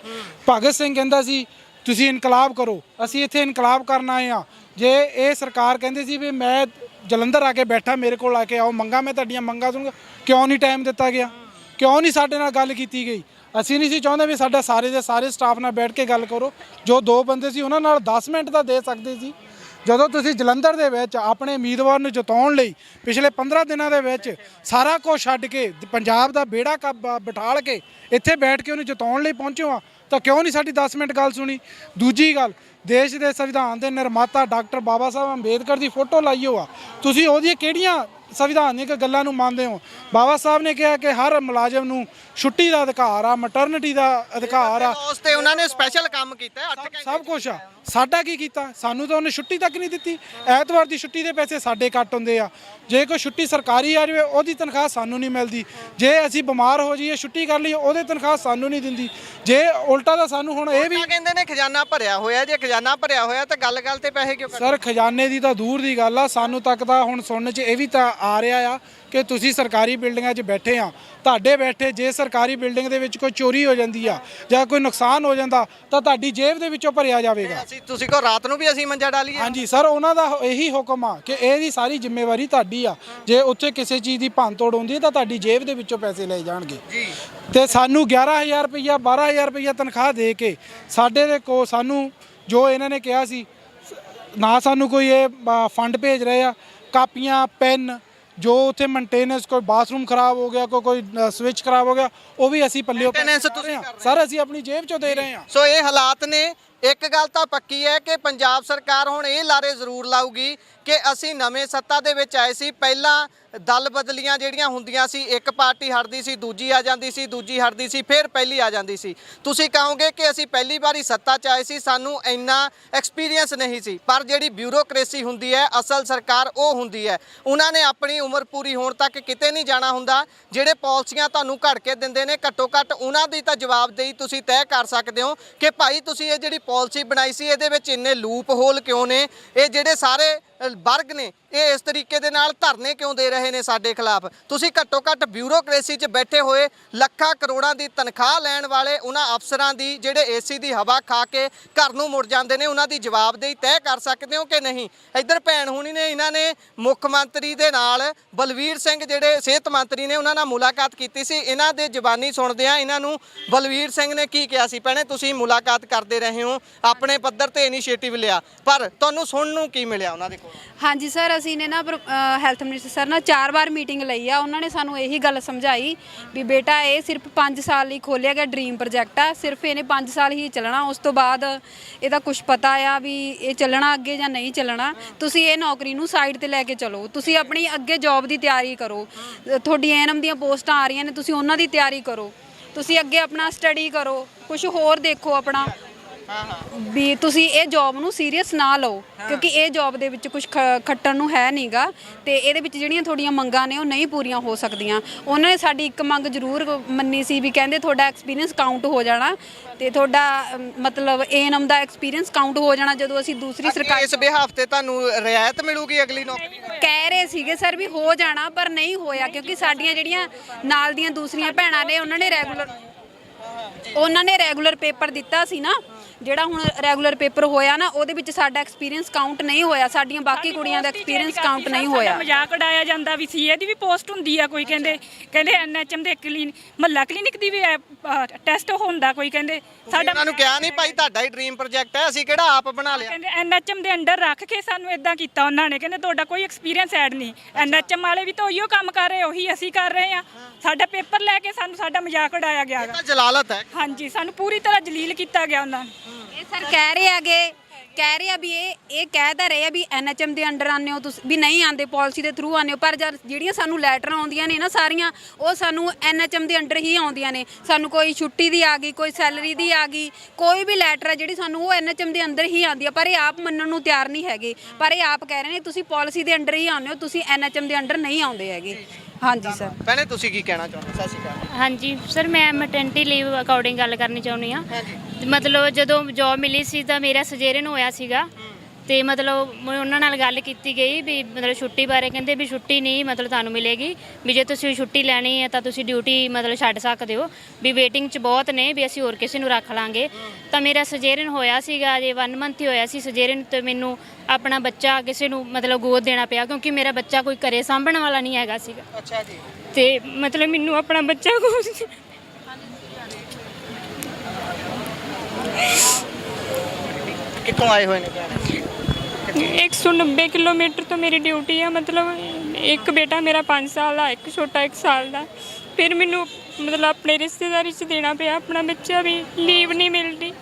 ਭਗਤ ਸਿੰਘ ਕਹਿੰਦਾ ਸੀ ਤੁਸੀਂ ਇਨਕਲਾਬ ਕਰੋ ਅਸੀਂ ਇੱਥੇ ਇਨਕਲਾਬ ਕਰਨ ਆਏ ਆ। ਜੇ ਇਹ ਸਰਕਾਰ ਕਹਿੰਦੀ ਸੀ ਵੀ ਮੈਂ ਜਲੰਧਰ ਆ ਕੇ ਬੈਠਾ ਮੇਰੇ ਕੋਲ ਆ ਕੇ ਆਓ ਮੰਗਾ ਮੈਂ ਤੁਹਾਡੀਆਂ ਮੰਗਾ ਦੂੰਗਾ ਕਿਉਂ ਨਹੀਂ ਟਾਈਮ ਦਿੱਤਾ ਗਿਆ? ਕਿਉਂ ਨਹੀਂ ਸਾਡੇ ਨਾਲ ਗੱਲ ਕੀਤੀ ਗਈ? ਅਸੀਂ ਨਹੀਂ ਸੀ ਚਾਹੁੰਦੇ ਵੀ ਸਾਡਾ ਸਾਰੇ ਦੇ ਸਾਰੇ ਸਟਾਫ ਨਾਲ ਬੈਠ ਕੇ ਗੱਲ ਕਰੋ। ਜੋ ਦੋ ਬੰਦੇ ਸੀ, ਉਹਨਾਂ ਨਾਲ 10 ਮਿੰਟ ਦਾ ਦੇ ਸਕਦੇ ਸੀ। ਜਦੋਂ ਤੁਸੀਂ ਜਲੰਧਰ ਦੇ ਵਿੱਚ ਆਪਣੇ ਉਮੀਦਵਾਰ ਨੂੰ ਜਿਤਾਉਣ ਲਈ ਪਿਛਲੇ 15 ਦਿਨਾਂ ਦੇ ਵਿੱਚ ਸਾਰਾ ਕੁਝ ਛੱਡ ਕੇ, ਪੰਜਾਬ ਦਾ ਬੇੜਾ ਕ- ਬਿਠਾਲ ਕੇ ਇੱਥੇ ਬੈਠ ਕੇ ਉਹਨੂੰ ਜਿਤਾਉਣ ਲਈ ਪਹੁੰਚੇ ਆ ਤਾਂ ਕਿਉਂ ਨਹੀਂ ਸਾਡੀ 10 ਮਿੰਟ ਗੱਲ ਸੁਣੀ? ਦੂਜੀ ਗੱਲ, ਦੇਸ਼ ਦੇ ਸੰਵਿਧਾਨ ਦੇ ਨਿਰਮਾਤਾ ਡਾਕਟਰ ਬਾਬਾ ਸਾਹਿਬ ਅੰਬੇਦਕਰ ਦੀ ਫੋਟੋ ਲਾਈ ਹੋ ਆ। ਤੁਸੀਂ ਉਹਦੀਆਂ ਕਿਹੜੀਆਂ ਸੰਵਿਧਾਨਿਕ ਗੱਲਾਂ ਨੂੰ ਮੰਨਦੇ ਹੋ? ਬਾਬਾ ਸਾਹਿਬ ਨੇ ਕਿਹਾ ਕਿ ਹਰ ਮੁਲਾਜ਼ਮ ਨੂੰ ਛੁੱਟੀ ਦਾ ਅਧਿਕਾਰ ਆ ਮਟਰਨਿਟੀ ਦਾ ਅਧਿਕਾਰ ਆ। ਉਸ ਤੇ ਉਹਨਾਂ ਨੇ ਸਪੈਸ਼ਲ ਕੰਮ ਕੀਤਾ 8 ਘੰਟੇ ਸਭ ਕੁਝ ਆ। ਸਾਡਾ ਕੀ ਕੀਤਾ? ਸਾਨੂੰ ਤਾਂ ਉਹਨੇ ਛੁੱਟੀ ਤੱਕ ਨਹੀਂ ਦਿੱਤੀ। ਐਤਵਾਰ ਦੀ ਛੁੱਟੀ ਦੇ ਪੈਸੇ ਸਾਡੇ ਕੱਟ ਹੁੰਦੇ ਆ। ਜੇ ਕੋਈ ਛੁੱਟੀ ਸਰਕਾਰੀ ਆ ਜਾਵੇ ਉਹਦੀ ਤਨਖਾਹ ਸਾਨੂੰ ਨਹੀਂ ਮਿਲਦੀ। ਜੇ ਅਸੀਂ ਬਿਮਾਰ ਹੋ ਜਾਈਏ ਛੁੱਟੀ ਕਰ ਲਈਏ ਉਹਦੇ ਤਨਖਾਹ ਸਾਨੂੰ ਨਹੀਂ ਦਿੰਦੀ। ਜੇ ਉਲਟਾ ਤਾਂ ਸਾਨੂੰ ਹੁਣ ਇਹ ਵੀ ਕਹਿੰਦੇ ਨੇ ਖਜ਼ਾਨਾ ਭਰਿਆ ਹੋਇਆ ਜੇ ਖਜ਼ਾਨਾ ਭਰਿਆ ਹੋਇਆ ਤਾਂ ਗੱਲ ਗੱਲ ਤੇ ਪੈਸੇ ਕਿਉਂ ਸਰ ਖਜ਼ਾਨੇ ਦੀ ਤਾਂ ਦੂਰ ਦੀ ਗੱਲ ਆ। ਸਾਨੂੰ ਤੱਕ ਤਾਂ ਹੁਣ ਸੁਣਨ 'ਚ ਇਹ ਵੀ ਤਾਂ ਆ ਰਿਹਾ ਆ ਕਿ ਤੁਸੀਂ ਸਰਕਾਰੀ ਬਿਲਡਿੰਗਾਂ 'ਚ ਬੈਠੇ ਆ ਤੁਹਾਡੇ ਬੈਠੇ ਜੇ ਸਰਕਾਰੀ ਬਿਲਡਿੰਗ ਦੇ ਵਿੱਚ ਕੋਈ ਚੋਰੀ ਹੋ ਜਾਂਦੀ ਆ ਜਾਂ ਕੋਈ ਨੁਕਸਾਨ ਹੋ ਜਾਂਦਾ ਤਾਂ ਤੁਹਾਡੀ ਜੇਬ ਦੇ ਵਿੱਚੋਂ ਭਰਿਆ ਜਾਵੇਗਾ। ਅਸੀਂ ਤੁਸੀਂ ਕੋ ਰਾਤ ਨੂੰ ਵੀ ਅਸੀਂ ਮੰਜਾ ਡਾਲੀਏ? ਹਾਂਜੀ ਸਰ ਉਹਨਾਂ ਦਾ ਇਹੀ ਹੁਕਮ ਆ ਕਿ ਇਹਦੀ ਸਾਰੀ ਜ਼ਿੰਮੇਵਾਰੀ ਤੁਹਾਡੀ ਆ। ਜੇ ਉੱਥੇ ਕਿਸੇ ਚੀਜ਼ ਦੀ ਭੰਨਤੋੜ ਹੁੰਦੀ ਹੈ ਤਾਂ ਤੁਹਾਡੀ ਜੇਬ ਦੇ ਵਿੱਚੋਂ ਪੈਸੇ ਲਏ ਜਾਣਗੇ। ਜੀ। ਤੇ ਸਾਨੂੰ 11000 ਰੁਪਈਆ 12000 ਰੁਪਈਆ ਤਨਖਾਹ ਦੇ ਕੇ ਸਾਡੇ ਦੇ ਕੋ ਸਾਨੂੰ ਜੋ ਇਹਨਾਂ ਨੇ ਕਿਹਾ ਸੀ ਨਾ ਸਾਨੂੰ ਕੋਈ ਇਹ ਫੰਡ ਭੇਜ ਰਹੇ ਆ ਕਾਪੀਆਂ ਪੈਨ ਜੋ ਉੱਥੇ ਮੇਨਟੇਨੈਂਸ ਕੋਈ ਬਾਥਰੂਮ ਖਰਾਬ ਹੋ ਗਿਆ ਕੋਈ ਕੋਈ ਸਵਿਚ ਖਰਾਬ ਹੋ ਗਿਆ ਉਹ ਵੀ ਅਸੀਂ ਪੱਲਿਓ Maintenance ਤੁਸੀਂ ਕਰ ਰਹੇ ਸਰ ਅਸੀਂ ਆਪਣੀ ਜੇਬ ਚੋਂ ਦੇ ਰਹੇ ਹਾਂ। ਸੋ ਇਹ ਹਾਲਾਤ ਨੇ ਇੱਕ ਗੱਲ ਤਾਂ ਪੱਕੀ ਹੈ ਕਿ ਪੰਜਾਬ ਸਰਕਾਰ ਹੁਣ ਇਹ ਲਾਰੇ ਜ਼ਰੂਰ ਲਾਊਗੀ ਕਿ ਅਸੀਂ ਨਵੇਂ ਸੱਤਾ ਦੇ ਵਿੱਚ ਆਏ ਸੀ, ਪਹਿਲਾਂ ਦਲ ਬਦਲੀਆਂ ਜਿਹੜੀਆਂ ਹੁੰਦੀਆਂ ਸੀ, ਇੱਕ ਪਾਰਟੀ ਹਟਦੀ ਸੀ, ਦੂਜੀ ਆ ਜਾਂਦੀ ਸੀ, ਦੂਜੀ ਹਟਦੀ ਸੀ, ਫਿਰ ਪਹਿਲੀ ਆ ਜਾਂਦੀ ਸੀ। ਤੁਸੀਂ ਕਹੋਗੇ ਕਿ ਅਸੀਂ ਪਹਿਲੀ ਵਾਰੀ ਸੱਤਾ 'ਚ ਆਏ ਸੀ, ਸਾਨੂੰ ਇੰਨਾ ਐਕਸਪੀਰੀਅੰਸ ਨਹੀਂ ਸੀ, ਪਰ ਜਿਹੜੀ ਬਿਊਰੋਕ੍ਰੇਸੀ ਹੁੰਦੀ ਹੈ, ਅਸਲ ਸਰਕਾਰ ਉਹ ਹੁੰਦੀ ਹੈ। ਉਹਨਾਂ ਨੇ ਆਪਣੀ ਉਮਰ ਪੂਰੀ ਹੋਣ ਤੱਕ ਕਿਤੇ ਨਹੀਂ ਜਾਣਾ ਹੁੰਦਾ, ਜਿਹੜੇ ਪਾਲਿਸੀਆਂ ਤੁਹਾਨੂੰ ਘੜ ਕੇ ਦਿੰਦੇ ਨੇ, ਘੱਟੋ ਘੱਟ ਉਹਨਾਂ ਦੀ ਤਾਂ ਜਵਾਬਦੇਹੀ ਤੁਸੀਂ ਤੈਅ ਕਰ ਸਕਦੇ ਹੋ ਕਿ ਭਾਈ ਤੁਸੀਂ ਇਹ ਜਿਹੜੀ ਪਾਲਿਸੀ ਬਣਾਈ ਸੀ, ਇਹਦੇ ਵਿੱਚ ਇੰਨੇ ਲੂਪ ਹੋਲ ਕਿਉਂ ਨੇ? ਇਹ ਜਿਹੜੇ ਸਾਰੇ ਵਰਗ ਨੇ, ਇਹ ਇਸ ਤਰੀਕੇ ਦੇ ਨਾਲ ਧਰਨੇ ਕਿਉਂ ਦੇ ਰਹੇ ਨੇ ਸਾਡੇ ਖਿਲਾਫ? ਤੁਸੀਂ ਘੱਟੋ ਘੱਟ ਬਿਊਰੋਕ੍ਰੇਸੀ 'ਚ ਬੈਠੇ ਹੋਏ, ਲੱਖਾਂ ਕਰੋੜਾਂ ਦੀ ਤਨਖਾਹ ਲੈਣ ਵਾਲੇ ਉਹਨਾਂ ਅਫਸਰਾਂ ਦੀ, ਜਿਹੜੇ ਏਸੀ ਦੀ ਹਵਾ ਖਾ ਕੇ ਘਰ ਨੂੰ ਮੁੜ ਜਾਂਦੇ ਨੇ, ਉਹਨਾਂ ਦੀ ਜਵਾਬਦੇਹੀ ਤੈਅ ਕਰ ਸਕਦੇ ਹੋ ਕਿ ਨਹੀਂ? ਇੱਧਰ ਭੈਣ ਹੁਣੀ ਨੇ, ਇਹਨਾਂ ਨੇ ਮੁੱਖ ਮੰਤਰੀ ਦੇ ਨਾਲ ਬਲਵੀਰ ਸਿੰਘ, ਜਿਹੜੇ ਸਿਹਤ ਮੰਤਰੀ ਨੇ, ਉਹਨਾਂ ਨਾਲ ਮੁਲਾਕਾਤ ਕੀਤੀ ਸੀ। ਇਹਨਾਂ ਦੇ ਜ਼ਬਾਨੀ ਸੁਣਦਿਆਂ ਇਹਨਾਂ ਨੂੰ ਬਲਵੀਰ ਸਿੰਘ ਨੇ ਕੀ ਕਿਹਾ ਸੀ? ਭੈਣੇ, ਤੁਸੀਂ ਮੁਲਾਕਾਤ ਕਰਦੇ ਰਹੇ ਹੋ। ਆਪਣੇ ਪੱਧਰ ਤੇ ਇਨੀਸ਼ੀਏਟਿਵ ਲਿਆ। ਪਰ ਤੁਹਾਨੂੰ ਸੁਣਨ ਨੂੰ ਕੀ ਮਿਲਿਆ ਉਹਨਾਂ ਦੇ ਕੋਲ? ਹਾਂਜੀ ਸਰ, ਅਸੀਂ ਨੇ ਨਾ ਹੈਲਥ ਮਿਨਿਸਟਰ ਸਰ ਨਾਲ ਚਾਰ ਵਾਰ ਮੀਟਿੰਗ ਲਈ ਆ। ਉਹਨਾਂ ਨੇ ਸਾਨੂੰ ਇਹੀ ਗੱਲ ਸਮਝਾਈ ਵੀ ਬੇਟਾ, ਇਹ ਸਿਰਫ 5 ਸਾਲ ਲਈ ਖੋਲਿਆ ਗਿਆ ਡ੍ਰੀਮ ਪ੍ਰੋਜੈਕਟ ਆ। ਸਿਰਫ ਇਹਨੇ 5 ਸਾਲ ਹੀ ਚੱਲਣਾ। ਉਸ ਤੋਂ ਬਾਅਦ ਇਹਦਾ ਕੁਝ ਪਤਾ ਆ ਵੀ ਇਹ ਚੱਲਣਾ ਅੱਗੇ ਜਾਂ ਨਹੀਂ ਚੱਲਣਾ। ਤੁਸੀਂ ਇਹ ਨੌਕਰੀ ਨੂੰ ਸਾਈਡ ਤੇ ਲੈ ਕੇ ਚਲੋ। ਤੁਸੀਂ ਆਪਣੀ ਅੱਗੇ ਜੌਬ ਦੀ ਤਿਆਰੀ ਕਰੋ। ਤੁਹਾਡੀ ਐਨਐਮ ਦੀਆਂ ਪੋਸਟਾਂ ਆ ਰਹੀਆਂ ਨੇ, ਤੁਸੀਂ ਉਹਨਾਂ ਦੀ ਤਿਆਰੀ ਕਰੋ। ਤੁਸੀਂ ਅੱਗੇ ਆਪਣਾ ਸਟੱਡੀ ਕਰੋ। ਕੁਝ ਹੋਰ ਦੇਖੋ ਆਪਣਾ। ਵੀ ਤੁਸੀਂ ਇਹ ਜੌਬ ਨੂੰ ਸੀਰੀਅਸ ਨਾ ਲਓ ਕਿਉਂਕਿ ਇਹ ਜੌਬ ਦੇ ਵਿੱਚ ਕੁਝ ਖੱਟਣ ਨੂੰ ਹੈ ਨਹੀਂਗਾ ਤੇ ਇਹਦੇ ਵਿੱਚ ਜਿਹੜੀਆਂ ਤੁਹਾਡੀਆਂ ਮੰਗਾਂ ਨੇ ਉਹ ਨਹੀਂ ਪੂਰੀਆਂ ਹੋ ਸਕਦੀਆਂ। ਉਹਨਾਂ ਨੇ ਸਾਡੀ ਇੱਕ ਮੰਗ ਜ਼ਰੂਰ ਮੰਨੀ ਸੀ ਵੀ ਕਹਿੰਦੇ ਤੁਹਾਡਾ ਐਕਸਪੀਰੀਅੰਸ ਕਾਊਂਟ ਹੋ ਜਾਣਾ ਤੇ ਤੁਹਾਡਾ ਅਮ, ਮਤਲਬ ਏਐਨਐਮ ਦਾ ਐਕਸਪੀਰੀਅੰਸ ਕਾਊਂਟ ਹੋ ਜਾਣਾ ਜਦੋਂ ਅਸੀਂ ਦੂਸਰੀ ਸਰਕਾਰ ਇਸ ਬਿਹਾਫ ਤੇ ਤੁਹਾਨੂੰ ਰਿਆਇਤ ਮਿਲੂਗੀ ਅਗਲੀ ਨੌਕਰੀ ਕਹਿ ਰਹੇ ਸੀਗੇ ਸਰ ਵੀ ਹੋ ਜਾਣਾ ਪਰ ਨਹੀਂ ਹੋਇਆ ਕਿਉਂਕਿ ਸਾਡੀਆਂ ਜਿਹੜੀਆਂ ਨਾਲ ਦੀਆਂ ਦੂਸਰੀਆਂ ਭੈਣਾਂ ਨੇ ਉਹਨਾਂ ਨੇ ਰੈਗੂਲਰ ਉਹਨਾਂ ਨੇ ਰੈਗੂਲਰ ਪੇਪਰ ਦਿੱਤਾ ਸੀ ਨਾ ਜਿਹੜਾ ਹੁਣ ਰੈਗੂਲਰ ਪੇਪਰ ਹੋਇਆ ਨਾ ਉਹਦੇ ਵਿੱਚ ਸਾਡਾ ਐਕਸਪੀਰੀਅੰਸ ਕਾਊਂਟ ਨਹੀਂ ਹੋਇਆ। ਸਾਡੀਆਂ ਬਾਕੀ ਕੁੜੀਆਂ ਦਾ ਐਕਸਪੀਰੀਅੰਸ ਕਾਊਂਟ ਨਹੀਂ ਹੋਇਆ। ਮਜ਼ਾਕ ਉਡਾਇਆ ਜਾਂਦਾ ਵੀ ਸੀਏ ਦੀ ਵੀ ਪੋਸਟ ਹੁੰਦੀ ਆ ਕੋਈ ਕਹਿੰਦੇ ਕਹਿੰਦੇ ਐਨਐਚਐਮ ਦੇ ਕਲੀਨ ਮਹੱਲਾ ਕਲੀਨਿਕ ਦੀ ਵੀ ਟੈਸਟ ਹੁੰਦਾ ਕੋਈ ਕਹਿੰਦੇ ਸਾਡਾ ਉਹਨਾਂ ਨੂੰ ਕਿਹਾ ਨਹੀਂ ਭਾਈ ਤੁਹਾਡਾ ਹੀ ਡ੍ਰੀਮ ਪ੍ਰੋਜੈਕਟ ਹੈ ਅਸੀਂ ਕਿਹੜਾ ਆਪ ਬਣਾ ਲਿਆ? ਕਹਿੰਦੇ ਐਨਐਚਐਮ ਦੇ ਅੰਡਰ ਰੱਖ ਕੇ ਸਾਨੂੰ ਇਦਾਂ ਕੀਤਾ ਉਹਨਾਂ ਨੇ ਕਹਿੰਦੇ ਤੁਹਾਡਾ ਕੋਈ ਐਕਸਪੀਰੀਅੰਸ ਐਡ ਨਹੀਂ। ਐਨਐਚਐਮ ਵਾਲੇ ਵੀ ਤਾਂ ਉਹੀਓ ਕੰਮ ਕਰ ਰਹੇ ਉਹੀ ਅਸੀਂ ਕਰ ਰਹੇ ਆ। ਸਾਡਾ ਪੇਪਰ ਲੈ ਕੇ ਸਾਨੂੰ ਸਾਡਾ ਮਜ਼ਾਕ ਉਡਾਇਆ ਗਿਆ ਇਹ ਤਾਂ ਜਲਾਲਤ ਹੈ। ਹਾਂਜੀ ਸਾਨੂੰ ਪੂਰੀ ਤਰ੍ਹਾਂ ਜਲੀਲ ਕੀਤਾ ਗਿਆ ਉਹਨਾਂ ਨੇ। ਇਹ ਸਰ ਕਹਿ ਰਹੇ ਹੈਗੇ, ਕਹਿ ਰਹੇ ਆ ਵੀ ਇਹ ਇਹ ਕਹਿ ਤਾਂ ਰਹੇ ਆ ਵੀ ਐਨਐਚਐਮ ਦੇ ਅੰਡਰ ਆਉਂਦੇ ਹੋ ਤੁਸੀਂ, ਵੀ ਨਹੀਂ ਆਉਂਦੇ ਪਾਲਿਸੀ ਦੇ ਥਰੂ ਆਉਂਦੇ ਹੋ, ਪਰ ਜਦ ਜਿਹੜੀਆਂ ਸਾਨੂੰ ਲੈਟਰਾਂ ਆਉਂਦੀਆਂ ਨੇ ਨਾ ਸਾਰੀਆਂ, ਉਹ ਸਾਨੂੰ ਐਨਐਚਐਮ ਦੇ ਅੰਡਰ ਹੀ ਆਉਂਦੀਆਂ ਨੇ। ਸਾਨੂੰ ਕੋਈ ਛੁੱਟੀ ਦੀ ਆ ਗਈ, ਕੋਈ ਸੈਲਰੀ ਦੀ ਆ ਗਈ, ਕੋਈ ਵੀ ਲੈਟਰ ਆ ਜਿਹੜੀ ਸਾਨੂੰ ਉਹ ਐਨਐਚਐਮ ਦੇ ਅੰਦਰ ਹੀ ਆਉਂਦੀ ਆ, ਪਰ ਇਹ ਆਪ ਮੰਨਣ ਨੂੰ ਤਿਆਰ ਨਹੀਂ ਹੈਗੇ। ਪਰ ਇਹ ਆਪ ਕਹਿ ਰਹੇ ਨੇ, ਤੁਸੀਂ ਪਾਲਿਸੀ ਦੇ ਅੰਡਰ ਹੀ ਆਉਂਦੇ ਹੋ, ਤੁਸੀਂ ਐਨਐਚਐਮ ਦੇ ਅੰਡਰ ਨਹੀਂ ਆਉਂਦੇ ਹੈਗੇ। ਹਾਂਜੀ ਸਰ। ਭੈਣੇ ਤੁਸੀਂ ਕੀ ਕਹਿਣਾ ਚਾਹੁੰਦੇ ਸਤਿ ਸ਼੍ਰੀ ਅਕਾਲ। ਹਾਂਜੀ ਸਰ ਮੈਂ ਮੈਟਰਨਿਟੀ ਲੀਵ ਅਕੋਰਡਿੰਗ ਗੱਲ ਕਰਨੀ ਚਾਹੁੰਦੀ ਆ ਮਤਲਬ ਜਦੋਂ ਜੌਬ ਮਿਲੀ ਸੀ ਤਾਂ ਮੇਰਾ ਸਜੇਰਨ ਹੋਇਆ ਸੀਗਾ। ਤੇ ਮਤਲਬ ਉਹਨਾਂ ਨਾਲ ਗੱਲ ਕੀਤੀ ਗਈ ਵੀ ਮਤਲਬ ਛੁੱਟੀ ਬਾਰੇ ਕਹਿੰਦੇ ਵੀ ਛੁੱਟੀ ਨਹੀਂ ਮਤਲਬ ਤੁਹਾਨੂੰ ਮਿਲੇਗੀ ਵੀ ਜੇ ਤੁਸੀਂ ਛੁੱਟੀ ਲੈਣੀ ਹੈ ਤਾਂ ਤੁਸੀਂ ਡਿਊਟੀ ਮਤਲਬ ਛੱਡ ਸਕਦੇ ਹੋ ਵੀ ਵੇਟਿੰਗ 'ਚ ਬਹੁਤ ਨੇ ਵੀ ਅਸੀਂ ਹੋਰ ਕਿਸੇ ਨੂੰ ਰੱਖ ਲਾਂਗੇ। ਤਾਂ ਮੇਰਾ ਸਜੇਰਨ ਹੋਇਆ ਸੀਗਾ ਜੇ 1 ਮੰਥ ਹੀ ਹੋਇਆ ਸੀ ਸਜੇਰਨ ਤੇ ਮੈਨੂੰ ਆਪਣਾ ਬੱਚਾ ਕਿਸੇ ਨੂੰ ਮਤਲਬ ਗੋਦ ਦੇਣਾ ਪਿਆ ਕਿਉਂਕਿ ਮੇਰਾ ਬੱਚਾ ਕੋਈ ਘਰੇ ਸਾਂਭਣ ਵਾਲਾ ਨਹੀਂ ਹੈਗਾ ਸੀਗਾ। ਅੱਛਾ ਜੀ। ਤੇ ਮਤਲਬ ਮੈਨੂੰ ਆਪਣਾ ਬੱਚਾ ਗੋਦ ਕਿੱਥੋਂ ਆਏ ਹੋਏ ਨੇ 190 ਕਿਲੋਮੀਟਰ ਤੋਂ ਮੇਰੀ ਡਿਊਟੀ ਆ ਮਤਲਬ ਇੱਕ ਬੇਟਾ ਮੇਰਾ 5 ਸਾਲ ਦਾ ਇੱਕ ਛੋਟਾ 1 ਸਾਲ ਦਾ ਫਿਰ ਮੈਨੂੰ ਮਤਲਬ ਆਪਣੇ ਰਿਸ਼ਤੇਦਾਰੀ 'ਚ ਦੇਣਾ ਪਿਆ ਆਪਣਾ ਬੱਚਾ ਵੀ ਲੀਵ ਨਹੀਂ ਮਿਲਦੀ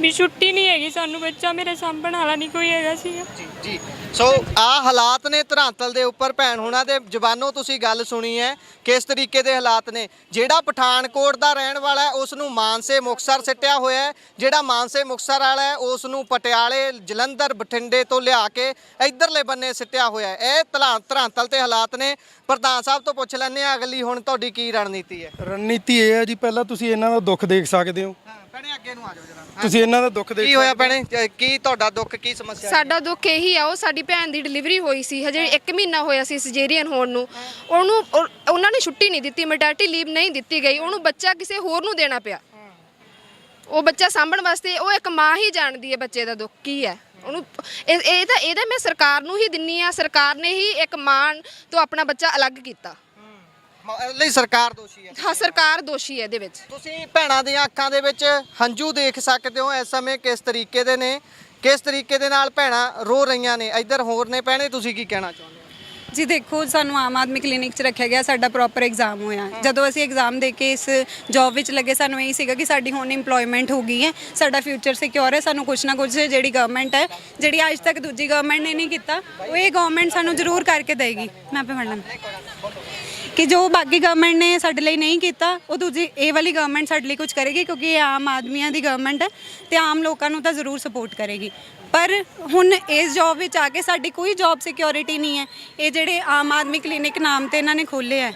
ਵੀ ਛੁੱਟੀ ਨਹੀਂ ਹੈਗੀ ਸਾਨੂੰ ਬੱਚਾ ਮੇਰੇ ਸਾਂਭਣ ਵਾਲਾ ਨਹੀਂ ਕੋਈ ਹੈਗਾ ਸੀਗਾ। ਜੀ ਜੀ। ਸੋ ਆ ਹਾਲਾਤ ਨੇ ਧਰਾਂਤਲ ਦੇ ਉੱਪਰ ਭੈਣ ਹੋਣਾ ਦੇ। ਜ਼ਬਾਨੋਂ ਤੁਸੀਂ ਗੱਲ ਸੁਣੀ ਹੈ ਕਿਸ ਤਰੀਕੇ ਦੇ ਹਾਲਾਤ ਨੇ? ਜਿਹੜਾ ਪਠਾਨਕੋਟ ਦਾ ਰਹਿਣ ਵਾਲਾ ਹੈ ਉਸ ਨੂੰ ਮਾਨਸੇ ਮੁਕਸਰ ਸਿੱਟਿਆ ਹੋਇਆ ਹੈ। ਜਿਹੜਾ ਮਾਨਸੇ ਮੁਕਸਰ ਵਾਲਾ ਹੈ ਉਸ ਨੂੰ ਪਟਿਆਲੇ ਜਲੰਧਰ ਬਠਿੰਡੇ ਤੋਂ ਲਿਆ ਕੇ ਇਧਰਲੇ ਬੰਨੇ ਸਿੱਟਿਆ ਹੋਇਆ ਹੈ। ਇਹ ਧਲਾ- ਧਰਾਂਤਲ ਤੇ ਹਾਲਾਤ ਨੇ। ਪ੍ਰਧਾਨ ਸਾਹਿਬ ਤੋਂ ਪੁੱਛ ਲੈਂਦੇ ਆ ਅਗਲੀ ਹੁਣ ਤੁਹਾਡੀ ਕੀ ਰਣਨੀਤੀ ਹੈ? ਰਣਨੀਤੀ ਇਹ ਹੈ ਜੀ ਪਹਿਲਾਂ ਤੁਸੀਂ ਇਹਨਾਂ ਦਾ ਦੁੱਖ ਦੇਖ ਸਕਦੇ ਹੋ। ਹਾਂ। ਭੈਣੇ ਅੱਗੇ ਨੂੰ ਆ ਜਾਓ ਜਰਾ। ਤੁਸੀਂ ਇਹਨਾਂ ਦਾ ਦੁੱਖ ਦੇਖ ਕੀ ਹੋਇਆ ਭੈਣੇ? ਕੀ ਤੁਹਾਡਾ ਦੁੱਖ ਕੀ ਸਮੱਸਿਆ ਸਾਡਾ ਦੁੱਖ ਇਹੀ ਆ ਉਹ ਸਾਡੀ ਭੈਣ ਦੀ ਡਿਲੀਵਰੀ ਹੋਈ ਸੀ ਹਜੇ 1 ਮਹੀਨਾ ਹੋਇਆ ਸੀ ਸਜੇਰੀਅਨ ਹੋਣ ਨੂੰ। ਉਹਨੂੰ ਉਹ- ਉਹਨਾਂ ਨੇ ਛੁੱਟੀ ਨਹੀਂ ਦਿੱਤੀ ਮੈਟਰਨਿਟੀ ਲੀਵ ਨਹੀਂ ਦਿੱਤੀ ਗਈ। ਉਹਨੂੰ ਬੱਚਾ ਕਿਸੇ ਹੋਰ ਨੂੰ ਦੇਣਾ ਪਿਆ। ਉਹ ਬੱਚਾ ਸਾਂਭਣ ਵਾਸਤੇ ਉਹ ਇੱਕ ਮਾਂ ਹੀ ਜਾਣਦੀ ਹੈ ਬੱਚੇ ਦਾ ਦੁੱਖ ਕੀ ਹੈ? ਉਹਨੂੰ ਇਹ ਇਹ ਤਾਂ ਇਹਦਾ ਮੈਂ ਸਰਕਾਰ ਨੂੰ ਹੀ ਦਿੰਨੀ ਆ ਸਰਕਾਰ ਨੇ ਹੀ ਇੱਕ ਮਾਂ ਤੋਂ ਆਪਣਾ ਬੱਚਾ ਅਲੱਗ ਕੀਤਾ। ਮ- ਲਈ ਸਰਕਾਰ ਦੋਸ਼ੀ ਹੈ? ਹਾਂ ਸਰਕਾਰ ਦੋਸ਼ੀ ਹੈ ਇਹਦੇ ਵਿੱਚ। ਤੁਸੀਂ ਭੈਣਾਂ ਦੀਆਂ ਅੱਖਾਂ ਦੇ ਵਿੱਚ ਹੰਝੂ ਦੇਖ ਸਕਦੇ ਹੋ। ਇਸ ਸਮੇਂ ਕਿਸ ਤਰੀਕੇ ਦੇ ਨੇ? ਕਿਸ ਤਰੀਕੇ ਦੇ ਨਾਲ ਭੈਣਾਂ ਰੋ ਰਹੀਆਂ ਨੇ? ਇੱਧਰ ਹੋਰ ਨੇ ਭੈਣੇ ਤੁਸੀਂ ਕੀ ਕਹਿਣਾ ਚਾਹੁੰਦੇ ਹੋ? ਜੀ ਦੇਖੋ ਸਾਨੂੰ ਆਮ ਆਦਮੀ ਕਲੀਨਿਕ 'ਚ ਰੱਖਿਆ ਗਿਆ ਸਾਡਾ ਪ੍ਰੋਪਰ ਐਗਜ਼ਾਮ ਹੋਇਆ। ਜਦੋਂ ਅਸੀਂ ਐਗਜ਼ਾਮ ਦੇ ਕੇ ਇਸ ਜੌਬ ਵਿੱਚ ਲੱਗੇ ਸਾਨੂੰ ਇਹੀ ਸੀਗਾ ਕਿ ਸਾਡੀ ਹੁਣ ਇੰਪਲੋਇਮੈਂਟ ਹੋ ਗਈ ਹੈ ਸਾਡਾ ਫਿਊਚਰ ਸਿਕਿਉਰ ਹੈ ਸਾਨੂੰ ਕੁਝ ਨਾ ਕੁਝ ਜਿਹੜੀ ਗਵਰਨਮੈਂਟ ਹੈ ਜਿਹੜੀ ਅੱਜ ਤੱਕ ਦੂਜੀ ਗਵਰਨਮੈਂਟ ਨੇ ਨਹੀਂ ਕੀਤਾ ਉਹ ਇਹ ਗਵਰਨਮੈਂਟ ਸਾਨੂੰ ਜ਼ਰੂਰ ਕਰਕੇ ਦੇਗੀ। ਮੈਂ ਆਪੇ ਪੜ੍ਹਨਾ ਕਿ ਜੋ ਬਾਕੀ ਗਵਰਨਮੈਂਟ ਨੇ ਸਾਡੇ ਲਈ ਨਹੀਂ ਕੀਤਾ, ਉਹ ਦੂਜੀ ਇਹ ਵਾਲੀ ਗਵਰਨਮੈਂਟ ਸਾਡੇ ਲਈ ਕੁਝ ਕਰੇਗੀ ਕਿਉਂਕਿ ਇਹ ਆਮ ਆਦਮੀਆਂ ਦੀ ਗਵਰਨਮੈਂਟ ਹੈ ਤੇ ਆਮ ਲੋਕਾਂ ਨੂੰ ਤਾਂ ਜ਼ਰੂਰ ਸਪੋਰਟ ਕਰੇਗੀ। ਪਰ ਹੁਣ ਇਸ ਜੌਬ ਵਿੱਚ ਆ ਕੇ ਸਾਡੀ ਕੋਈ ਜੌਬ ਸਿਕਿਉਰਿਟੀ ਨਹੀਂ ਹੈ। ਇਹ ਜਿਹੜੇ ਆਮ ਆਦਮੀ ਕਲੀਨਿਕ ਨਾਮ ਤੇ ਇਹਨਾਂ ਨੇ ਖੋਲ੍ਹੇ ਹੈ।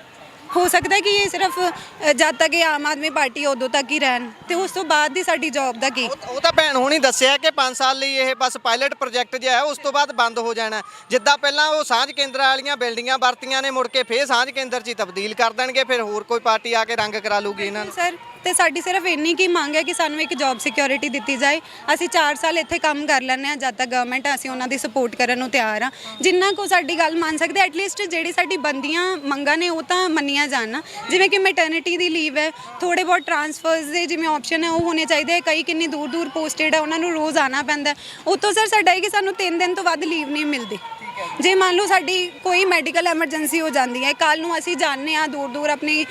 ਹੋ ਸਕਦਾ ਕਿ ਇਹ ਸਿਰਫ ਅ, ਜਦ ਤੱਕ ਇਹ ਆਮ ਆਦਮੀ ਪਾਰਟੀ ਉਦੋਂ ਤੱਕ ਹੀ ਰਹਿਣ। ਤੇ ਉਸ ਤੋਂ ਬਾਅਦ ਦੀ ਸਾਡੀ ਜੌਬ ਦਾ ਕੀ? ਉਹ ਉਹ ਤਾਂ ਭੈਣ ਹੁਣੀ ਦੱਸਿਆ ਕਿ 5 ਸਾਲ ਲਈ ਇਹ ਬਸ ਪਾਇਲਟ ਪ੍ਰੋਜੈਕਟ ਜਿਹਾ ਹੈ ਉਸ ਤੋਂ ਬਾਅਦ ਬੰਦ ਹੋ ਜਾਣਾ। ਹੈ। ਜਿੱਦਾਂ ਪਹਿਲਾਂ ਉਹ ਸਾਂਝ ਕੇਂਦਰਾਂ ਵਾਲੀਆਂ ਬਿਲਡਿੰਗਾਂ ਵਰਤੀਆਂ ਨੇ ਮੁੜ ਕੇ ਫੇਰ ਸਾਂਝ ਕੇਂਦਰ 'ਚ ਹੀ ਤਬਦੀਲ ਕਰ ਦੇਣਗੇ ਫਿਰ ਹੋਰ ਕੋਈ ਪਾਰਟੀ ਆ ਕੇ ਰੰਗ ਕਰਾ ਲੂਗੀ ਇਹਨਾਂ ਨੂੰ। ਸਰ ਤੇ ਸਾਡੀ ਸਿਰਫ ਇੰਨੀ ਕੀ ਮੰਗ ਹੈ ਕਿ ਸਾਨੂੰ ਇੱਕ ਜੌਬ ਸਿਕਿਉਰਿਟੀ ਦਿੱਤੀ ਜਾਏ। ਅਸੀਂ 4 ਸਾਲ ਇੱਥੇ ਕੰਮ ਕਰ ਲੈਂਦੇ ਹਾਂ, ਜਦ ਤੱਕ ਗਵਰਨਮੈਂਟ ਅਸੀਂ ਉਹਨਾਂ ਦੀ ਸਪੋਰਟ ਕਰਨ ਨੂੰ ਤਿਆਰ ਹਾਂ। ਜਿੰਨਾ ਕੋ ਸਾਡੀ ਗੱਲ ਮੰਨ ਸਕਦੇ ਐਟਲੀਸਟ ਜਿਹੜੀ ਸਾਡੀ ਬੰਦੀਆਂ ਮੰਗਾਂ ਨੇ, ਉਹ ਤਾਂ ਮੰਨੀਆਂ ਜਾਣ ਨਾ। ਜਿਵੇਂ ਕਿ ਮੈਟਰਨਿਟੀ ਦੀ ਲੀਵ ਹੈ ਥੋੜੇ ਬਹੁਤ ਟਰਾਂਸਫਰਸ ਦੇ ਜਿਵੇਂ ਆਪਸ਼ਨ ਹੈ, ਉਹ ਹੋਣੇ ਚਾਹੀਦੇ ਕਈ ਕਿੰਨੀ ਦੂਰ ਦੂਰ ਪੋਸਟਡ ਹੈ, ਉਹਨਾਂ ਨੂੰ ਰੋਜ਼ ਆਣਾ ਪੈਂਦਾ ਹੈ। ਸਰ ਸਾਡਾ ਇਹ ਕਿ ਸਾਨੂੰ 3 ਦਿਨ ਤੋਂ ਵੱਧ ਲੀਵ ਨਹੀਂ ਮਿਲਦੀ। ਜੇ ਮੰਨ ਲਓ ਸਾਡੀ ਕੋਈ ਮੈਡੀਕਲ ਐਮਰਜੈਂਸੀ ਹੋ ਜਾਂਦੀ ਹੈ ਕੱਲ ਨੂੰ ਅਸੀਂ ਜਾਂਦੇ ਹਾਂ ਦੂਰ ਦੂਰ ਆਪਣੀ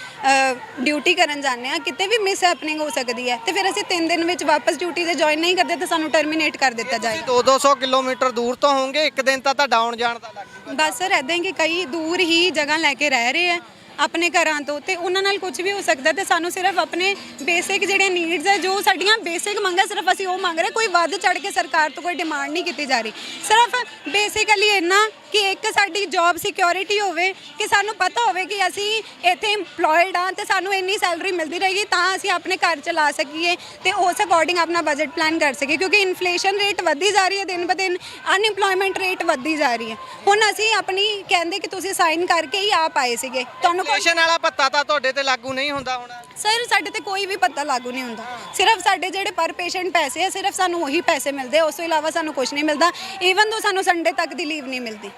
ਡਿਊਟੀ ਕਰਨ ਜਾਂਦੇ ਹਾਂ ਕਿਤੇ ਵੀ ਮਿਸ ਹੈਪਨਿੰਗ ਹੋ ਸਕਦੀ ਹੈ ਤੇ ਫਿਰ ਅਸੀਂ 3 ਦਿਨ ਵਿੱਚ ਵਾਪਸ ਡਿਊਟੀ ਤੇ ਜੁਆਇਨ ਨਹੀਂ ਕਰਦੇ ਤਾਂ ਸਾਨੂੰ ਟਰਮੀਨੇਟ ਕਰ ਦਿੱਤਾ ਜਾਏਗਾ। 2-200 ਕਿਲੋਮੀਟਰ ਦੂਰ ਤੋਂ ਹੋਵੋਗੇ ਇੱਕ ਦਿਨ ਤਾਂ ਤੁਹਾਡਾ ਆਉਣ ਜਾਣ ਦਾ ਲੱਗ ਬਸ ਸਰ ਐਦਾਂ ਹੀ ਕਿ ਕਈ ਦੂਰ ਹੀ ਜਗ੍ਹਾ ਲੈ ਕੇ ਰਹਿ ਰਹੇ ਆ ਆਪਣੇ ਘਰਾਂ ਤੋਂ ਤੇ ਉਹਨਾਂ ਨਾਲ ਕੁਝ ਵੀ ਹੋ ਸਕਦਾ ਤੇ ਸਾਨੂੰ ਸਿਰਫ ਆਪਣੇ ਬੇਸਿਕ ਜਿਹੜੇ ਨੀਡਸ ਹੈ ਜੋ ਸਾਡੀਆਂ ਬੇਸਿਕ ਮੰਗਾਂ ਸਿਰਫ ਅਸੀਂ ਉਹ ਮੰਗ ਰਹੇ ਕੋਈ ਵੱਧ ਚੜ ਕੇ ਸਰਕਾਰ ਤੋਂ ਕੋਈ ਡਿਮਾਂਡ ਨਹੀਂ ਕੀਤੀ ਜਾ ਰਹੀ। ਸਿਰਫ ਬੇਸਿਕਲੀ ਇੰਨਾ ਕਿ ਇੱਕ ਸਾਡੀ ਜੌਬ ਸਿਕਿਉਰਿਟੀ ਹੋਵੇ ਕਿ ਸਾਨੂੰ ਪਤਾ ਹੋਵੇ ਕਿ ਅਸੀਂ ਇੱਥੇ EMPLOYED ਆ ਤੇ ਸਾਨੂੰ ਇੰਨੀ ਸੈਲਰੀ ਮਿਲਦੀ ਰਹੇਗੀ ਤਾਂ ਅਸੀਂ ਆਪਣੇ ਘਰ ਚਲਾ ਸਕੀਏ ਤੇ ਉਸ ਅਕੋਰਡਿੰਗ ਆਪਣਾ ਬਜਟ ਪਲਾਨ ਕਰ ਸਕੀਏ ਕਿਉਂਕਿ ਇਨਫਲੇਸ਼ਨ ਰੇਟ ਵੱਧਦੀ ਜਾ ਰਹੀ ਹੈ ਦਿਨ ਬ ਦਿਨ ਅਨਇੰਪਲੋਇਮੈਂਟ ਰੇਟ ਵੱਧਦੀ ਜਾ ਰਹੀ ਹੈ। ਹੁਣ ਅਸੀਂ ਆਪਣੀ ਕਹਿੰਦੇ ਕਿ ਤੁਸੀਂ ਸਾਈਨ ਕਰਕੇ ਹੀ ਆਪ ਆਏ ਸੀਗੇ। ਤੁਹਾਨੂੰ ਸਟੇਸ਼ਨ ਵਾਲਾ ਭੱਤਾ ਤਾਂ ਤੁਹਾਡੇ ਤੇ ਲਾਗੂ ਨਹੀਂ ਹੁੰਦਾ ਹੁਣ। ਸਰ ਸਾਡੇ ਤੇ ਕੋਈ ਵੀ ਪੱਤਾ ਲਾਗੂ ਨਹੀਂ ਹੁੰਦਾ। ਸਿਰਫ ਸਾਡੇ ਜਿਹੜੇ ਪਰ ਪੇਸ਼ੈਂਟ ਪੈਸੇ ਆ ਸਿਰਫ ਸਾਨੂੰ ਉਹੀ ਪੈਸੇ ਮਿਲਦੇ ਆ ਉਸ ਤੋਂ ਇਲਾਵਾ ਸਾਨੂੰ ਕੁਝ ਨਹੀਂ ਮਿਲਦਾ। ਈਵਨ ਦੋ ਸਾਨੂੰ ਸੰਡੇ ਤੱਕ ਦੀ ਲੀਵ ਨਹੀਂ ਮਿਲਦੀ।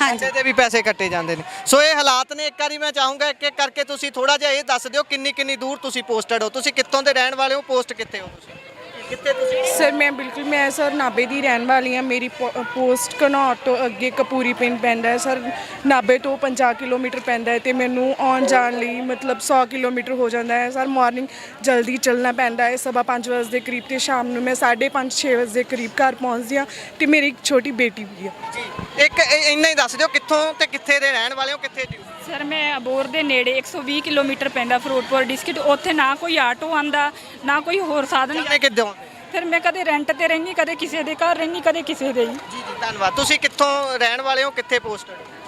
ਹਾਂਜੀ। ਤੇ ਵੀ ਪੈਸੇ ਕੱਟੇ ਜਾਂਦੇ ਨੇ। ਸੋ ਇਹ ਹਾਲਾਤ ਨੇ ਇੱਕ ਵਾਰੀ ਮੈਂ ਚਾਹੂੰਗਾ ਇੱਕ ਇੱਕ ਕਰਕੇ ਤੁਸੀਂ ਥੋੜਾ ਜਿਹਾ ਇਹ ਦੱਸ ਦਿਓ ਕਿੰਨੀ ਕਿੰਨੀ ਦੂਰ ਤੁਸੀਂ ਪੋਸਟਡ ਹੋ। ਤੁਸੀਂ ਕਿੱਥੋਂ ਦੇ ਰਹਿਣ ਵਾਲੇ ਹੋ ਪੋਸਟ ਕਿੱਥੇ ਹੋ ਤੁਸੀਂ? ਕਿੱਥੇ ਤੁਸੀਂ? ਸਰ ਮੈਂ ਬਿਲਕੁਲ ਮੈਂ ਸਰ ਨਾਭੇ ਦੀ ਰਹਿਣ ਵਾਲੀ ਹਾਂ। ਮੇਰੀ ਪੋ- ਪੋਸਟ ਘਨੌਰ ਤੋਂ ਅੱਗੇ ਕਪੂਰੀ ਪਿੰਡ ਪੈਂਦਾ ਹੈ। ਸਰ ਨਾਭੇ ਤੋਂ 50 ਕਿਲੋਮੀਟਰ ਪੈਂਦਾ ਹੈ ਤੇ ਮੈਨੂੰ ਆਉਣ ਜਾਣ ਲਈ ਮਤਲਬ 100 ਕਿਲੋਮੀਟਰ ਹੋ ਜਾਂਦਾ ਹੈ। ਸਰ ਮਾਰਨਿੰਗ ਜਲਦੀ ਚੱਲਣਾ ਪੈਂਦਾ ਹੈ। ਸਵਾ 5 ਵਜੇ ਦੇ ਕਰੀਬ ਤੇ ਸ਼ਾਮ ਨੂੰ ਮੈਂ 5:30 6 ਵਜੇ ਦੇ ਕਰੀਬ ਘਰ ਪਹੁੰਚਦੀ ਹਾਂ ਤੇ ਮੇਰੀ ਇੱਕ ਛੋਟੀ ਬੇਟੀ ਵੀ ਹੈ। ਜੀ ਇੱਕ ਇਹ- ਇੰਨਾ ਹੀ ਦੱਸ ਦਿਓ ਕਿੱਥੋਂ ਤੇ ਕਿੱਥੇ ਦੇ ਰਹਿਣ ਵਾਲੇ ਹੋ ਕਿੱਥੇ ਡਿਊਟੀ ਸਰ ਮੈਂ ਅਬੋਰ ਦੇ ਨੇੜੇ 120 ਕਿਲੋਮੀਟਰ ਪੈਂਦਾ ਫਰੂਟਪੁਰ ਡਿਸਟ੍ਰਿਕਟ। ਉੱਥੇ ਨਾ ਕੋਈ ਆਟੋ ਆਂਦਾ ਨਾ ਕੋਈ ਹੋਰ ਸਾਧਨ ਜਾਣੇ ਕਿੱਦੋਂ ਫਿਰ ਮੈਂ ਕਦੇ ਰੈਂਟ ਤੇ ਰਹਿੰਦੀ ਕਦੇ ਕਿਸੇ ਦੇ ਘਰ ਰਹਿੰਦੀ ਕਦੇ ਕਿਸੇ ਦੇ ਹੀ। ਜੀ ਜੀ ਧੰਨਵਾਦ। ਤੁਸੀਂ ਕਿੱਥੋਂ ਰਹਿਣ ਵਾਲੇ ਹੋ? ਕਿੱਥੇ ਪੋਸਟਡ ਹੋ?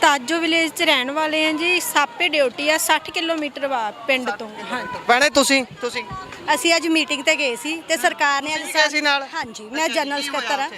ਤਾਜੋ ਵਿਲੇਜ 'ਚ ਰਹਿਣ ਵਾਲੇ ਆ ਜੀ ਸਾਪੇ ਡਿਊਟੀ ਆ 60 ਕਿਲੋਮੀਟਰ ਵਾ ਪਿੰਡ ਤੋਂ। ਹਾਂਜੀ। ਭੈਣੇ ਤੁਸੀਂ? ਤੁਸੀਂ? ਅਸੀਂ ਅੱਜ ਮੀਟਿੰਗ ਤੇ ਗਏ ਸੀ ਤੇ ਸਰਕਾਰ ਨੇ ਅੱਜ ਤੁਸੀਂ ਗਏ ਸੀ ਨਾਲ? ਹਾਂਜੀ ਮੈਂ ਜਨਰਲ ਸਕੱਤਰ ਆ?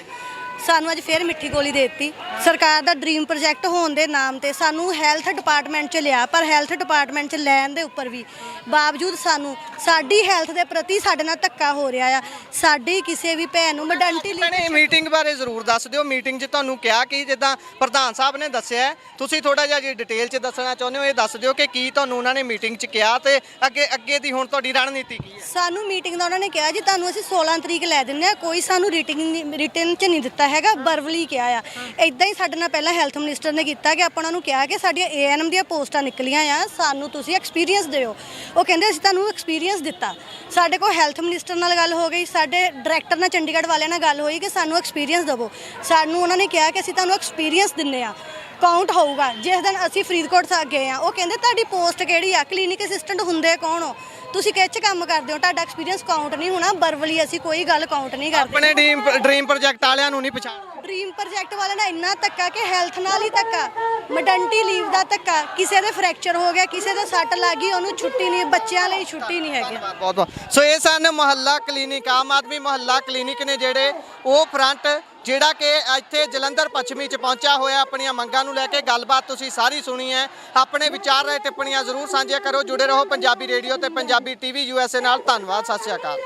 ਸਾਨੂੰ ਅੱਜ ਫੇਰ ਮਿੱਠੀ ਗੋਲੀ ਦੇ ਦਿੱਤੀ। ਸਰਕਾਰ ਦਾ ਡ੍ਰੀਮ ਪ੍ਰੋਜੈਕਟ ਹੋਣ ਦੇ ਨਾਮ ਤੇ ਸਾਨੂੰ ਹੈਲਥ ਡਿਪਾਰਟਮੈਂਟ 'ਚ ਲਿਆ ਪਰ ਹੈਲਥ ਡਿਪਾਰਟਮੈਂਟ 'ਚ ਲੈਣ ਦੇ ਉੱਪਰ ਵੀ ਬਾਵਜੂਦ ਸਾਨੂੰ ਸਾਡੀ ਹੈਲਥ ਦੇ ਪ੍ਰਤੀ ਸਾਡੇ ਨਾਲ ਧੱਕਾ ਹੋ ਰਿਹਾ ਆ ਸਾਡੀ ਕਿਸੇ ਵੀ ਭੈਣ ਨੂੰ ਮਡੈਂਟੀ ਭੈਣੇ ਮੀਟਿੰਗ ਬਾਰੇ ਜ਼ਰੂਰ ਦੱਸ ਦਿਓ। ਮੀਟਿੰਗ 'ਚ ਤੁਹਾਨੂੰ ਕਿਹਾ ਕਿ ਜਿੱਦਾਂ ਪ੍ਰਧਾਨ ਸਾਹਿਬ ਨੇ ਦੱਸਿਆ ਹੈ, ਤੁਸੀਂ ਥੋੜਾ ਜਿਹਾ ਜੀ ਡਿਟੇਲ 'ਚ ਦੱਸਣਾ ਚਾਹੁੰਦੇ ਹੋ ਇਹ ਦੱਸ ਦਿਓ ਕਿ ਕੀ ਤੁਹਾਨੂੰ ਉਹਨਾਂ ਨੇ ਮੀਟਿੰਗ 'ਚ ਕਿਹਾ ਤੇ ਅੱਗੇ ਅੱਗੇ ਦੀ ਹੁਣ ਤੁਹਾਡੀ ਰਣਨੀਤੀ ਕੀ ਹੈ? ਸਾਨੂੰ ਮੀਟਿੰਗ ਦਾ ਉਹਨਾਂ ਨੇ ਕਿਹਾ ਜੀ ਤੁਹਾਨੂੰ ਅਸੀਂ 16 ਤਰੀਕ ਲੈ ਦਿੰਨੇ ਆ ਕੋਈ ਸਾਨੂੰ ਰਿਟਿੰਗ ਰਿਟਨ ਚ ਨਹੀਂ ਦਿੱਤਾ ਹੈਗਾ, ਬਰਵਲੀ ਕਿਹਾ ਆ। ਇਦਾਂ ਹੀ ਸਾਡੇ ਨਾਲ ਪਹਿਲਾਂ ਹੈਲਥ ਮਿਨਿਸਟਰ ਨੇ ਕੀਤਾ ਕਿ ਆਪਾਂ ਉਹਨਾਂ ਨੂੰ ਕਿਹਾ ਕਿ ਸਾਡੀਆਂ ਏਐਨਐਮ ਦੀਆਂ ਪੋਸਟਾਂ ਨਿਕਲੀਆਂ ਆ, ਸਾਨੂੰ ਤੁਸੀਂ ਐਕਸਪੀਰੀਅੰਸ ਦਿਓ। ਉਹ ਕਹਿੰਦੇ ਅਸੀਂ ਤੁਹਾਨੂੰ ਐਕਸਪੀਰੀਅੰਸ ਦਿੱਤਾ। ਸਾਡੇ ਕੋਲ ਹੈਲਥ ਮਿਨਿਸਟਰ ਨਾਲ ਗੱਲ ਹੋ ਗਈ, ਸਾਡੇ ਡਾਇਰੈਕਟਰ ਨਾਲ ਚੰਡੀਗੜ੍ਹ ਵਾਲਿਆਂ ਨਾਲ ਗੱਲ ਹੋਈ ਕਿ ਸਾਨੂੰ ਐਕਸਪੀਰੀਅੰਸ ਦਿਵੋ। ਸਾਨੂੰ ਉਹਨਾਂ ਨੇ ਕਿਹਾ ਕਿ ਅਸੀਂ ਤੁਹਾਨੂੰ ਐਕਸਪੀਰੀਅੰਸ ਦਿੰਨੇ ਆ। ਕਾਊਂਟ ਹੋਊਗਾ। ਜਿਸ ਦਿਨ ਅਸੀਂ ਫਰੀਦਕੋਟ ਤੱਕ ਗਏ ਆ, ਉਹ ਕਹਿੰਦੇ ਤੁਹਾਡੀ ਪੋਸਟ ਕਿਹੜੀ ਆ? ਕਲੀਨਿਕ ਅਸਿਸਟੈਂਟ ਹੁੰਦੇ ਕੌਣ ਹੋ? ਤੁਸੀਂ ਕਿਹ 'ਚ ਕੰਮ ਕਰਦੇ ਹੋ? ਤੁਹਾਡਾ ਐਕਸਪੀਰੀਅੰਸ ਕਾਊਂਟ ਨਹੀਂ ਹੋਣਾ। ਵਰਬਲੀ ਅਸੀਂ ਕੋਈ ਗੱਲ ਕਾਊਂਟ ਨਹੀਂ ਕਰਦੇ। ਆਪਣੇ ਡ੍ਰੀਮ ਡ੍ਰੀਮ ਪ੍ਰੋਜੈਕਟ ਵਾਲਿਆਂ ਨੂੰ ਨਹੀਂ ਪਛਾਣ ਡ੍ਰੀਮ ਪ੍ਰੋਜੈਕਟ ਵਾਲਿਆਂ ਦਾ ਇੰਨਾ ਧੱਕਾ ਕਿ ਹੈਲਥ ਨਾਲ ਹੀ ਧੱਕਾ। ਮਡੈਂਟੀ ਲੀਵ ਦਾ ਧੱਕਾ। ਕਿਸੇ ਦੇ ਫ੍ਰੈਕਚਰ ਹੋ ਗਿਆ ਕਿਸੇ ਦੇ ਸੱਟ ਲੱਗ ਗਈ ਉਹਨੂੰ ਛੁੱਟੀ ਨਹੀਂ ਬੱਚਿਆਂ ਲਈ ਛੁੱਟੀ ਨਹੀਂ ਹੈਗੀ। ਬਹੁਤ ਬਹੁਤ। ਸੋ ਇਹ ਸਨ ਮੁਹੱਲਾ ਕਲੀਨਿਕ ਆਮ ਆਦਮੀ ਮੁਹੱਲਾ ਕਲੀਨਿਕ ਨੇ ਜਿਹੜੇ ਉਹ ਫਰੰਟ ਜਿਹੜਾ ਕਿ ਇੱਥੇ ਜਲੰਧਰ ਪੱਛਮੀ ਚ ਪਹੁੰਚਿਆ ਹੋਇਆ, ਆਪਣੀਆਂ ਮੰਗਾਂ ਨੂੰ ਲੈ ਕੇ ਗੱਲਬਾਤ ਤੁਸੀਂ ਸਾਰੀ ਸੁਣੀ ਹੈ। ਆਪਣੇ ਵਿਚਾਰ ਰਾਏ ਟਿੱਪਣੀਆਂ ਜ਼ਰੂਰ ਸਾਂਝੀਆਂ ਕਰੋ। ਜੁੜੇ ਰਹੋ ਪੰਜਾਬੀ ਰੇਡੀਓ ਤੇ ਪੰਜਾਬੀ ਟੀਵੀ ਯੂਐਸਏ ਨਾਲ। ਧੰਨਵਾਦ, ਸਤਿ ਸ਼੍ਰੀ ਅਕਾਲ।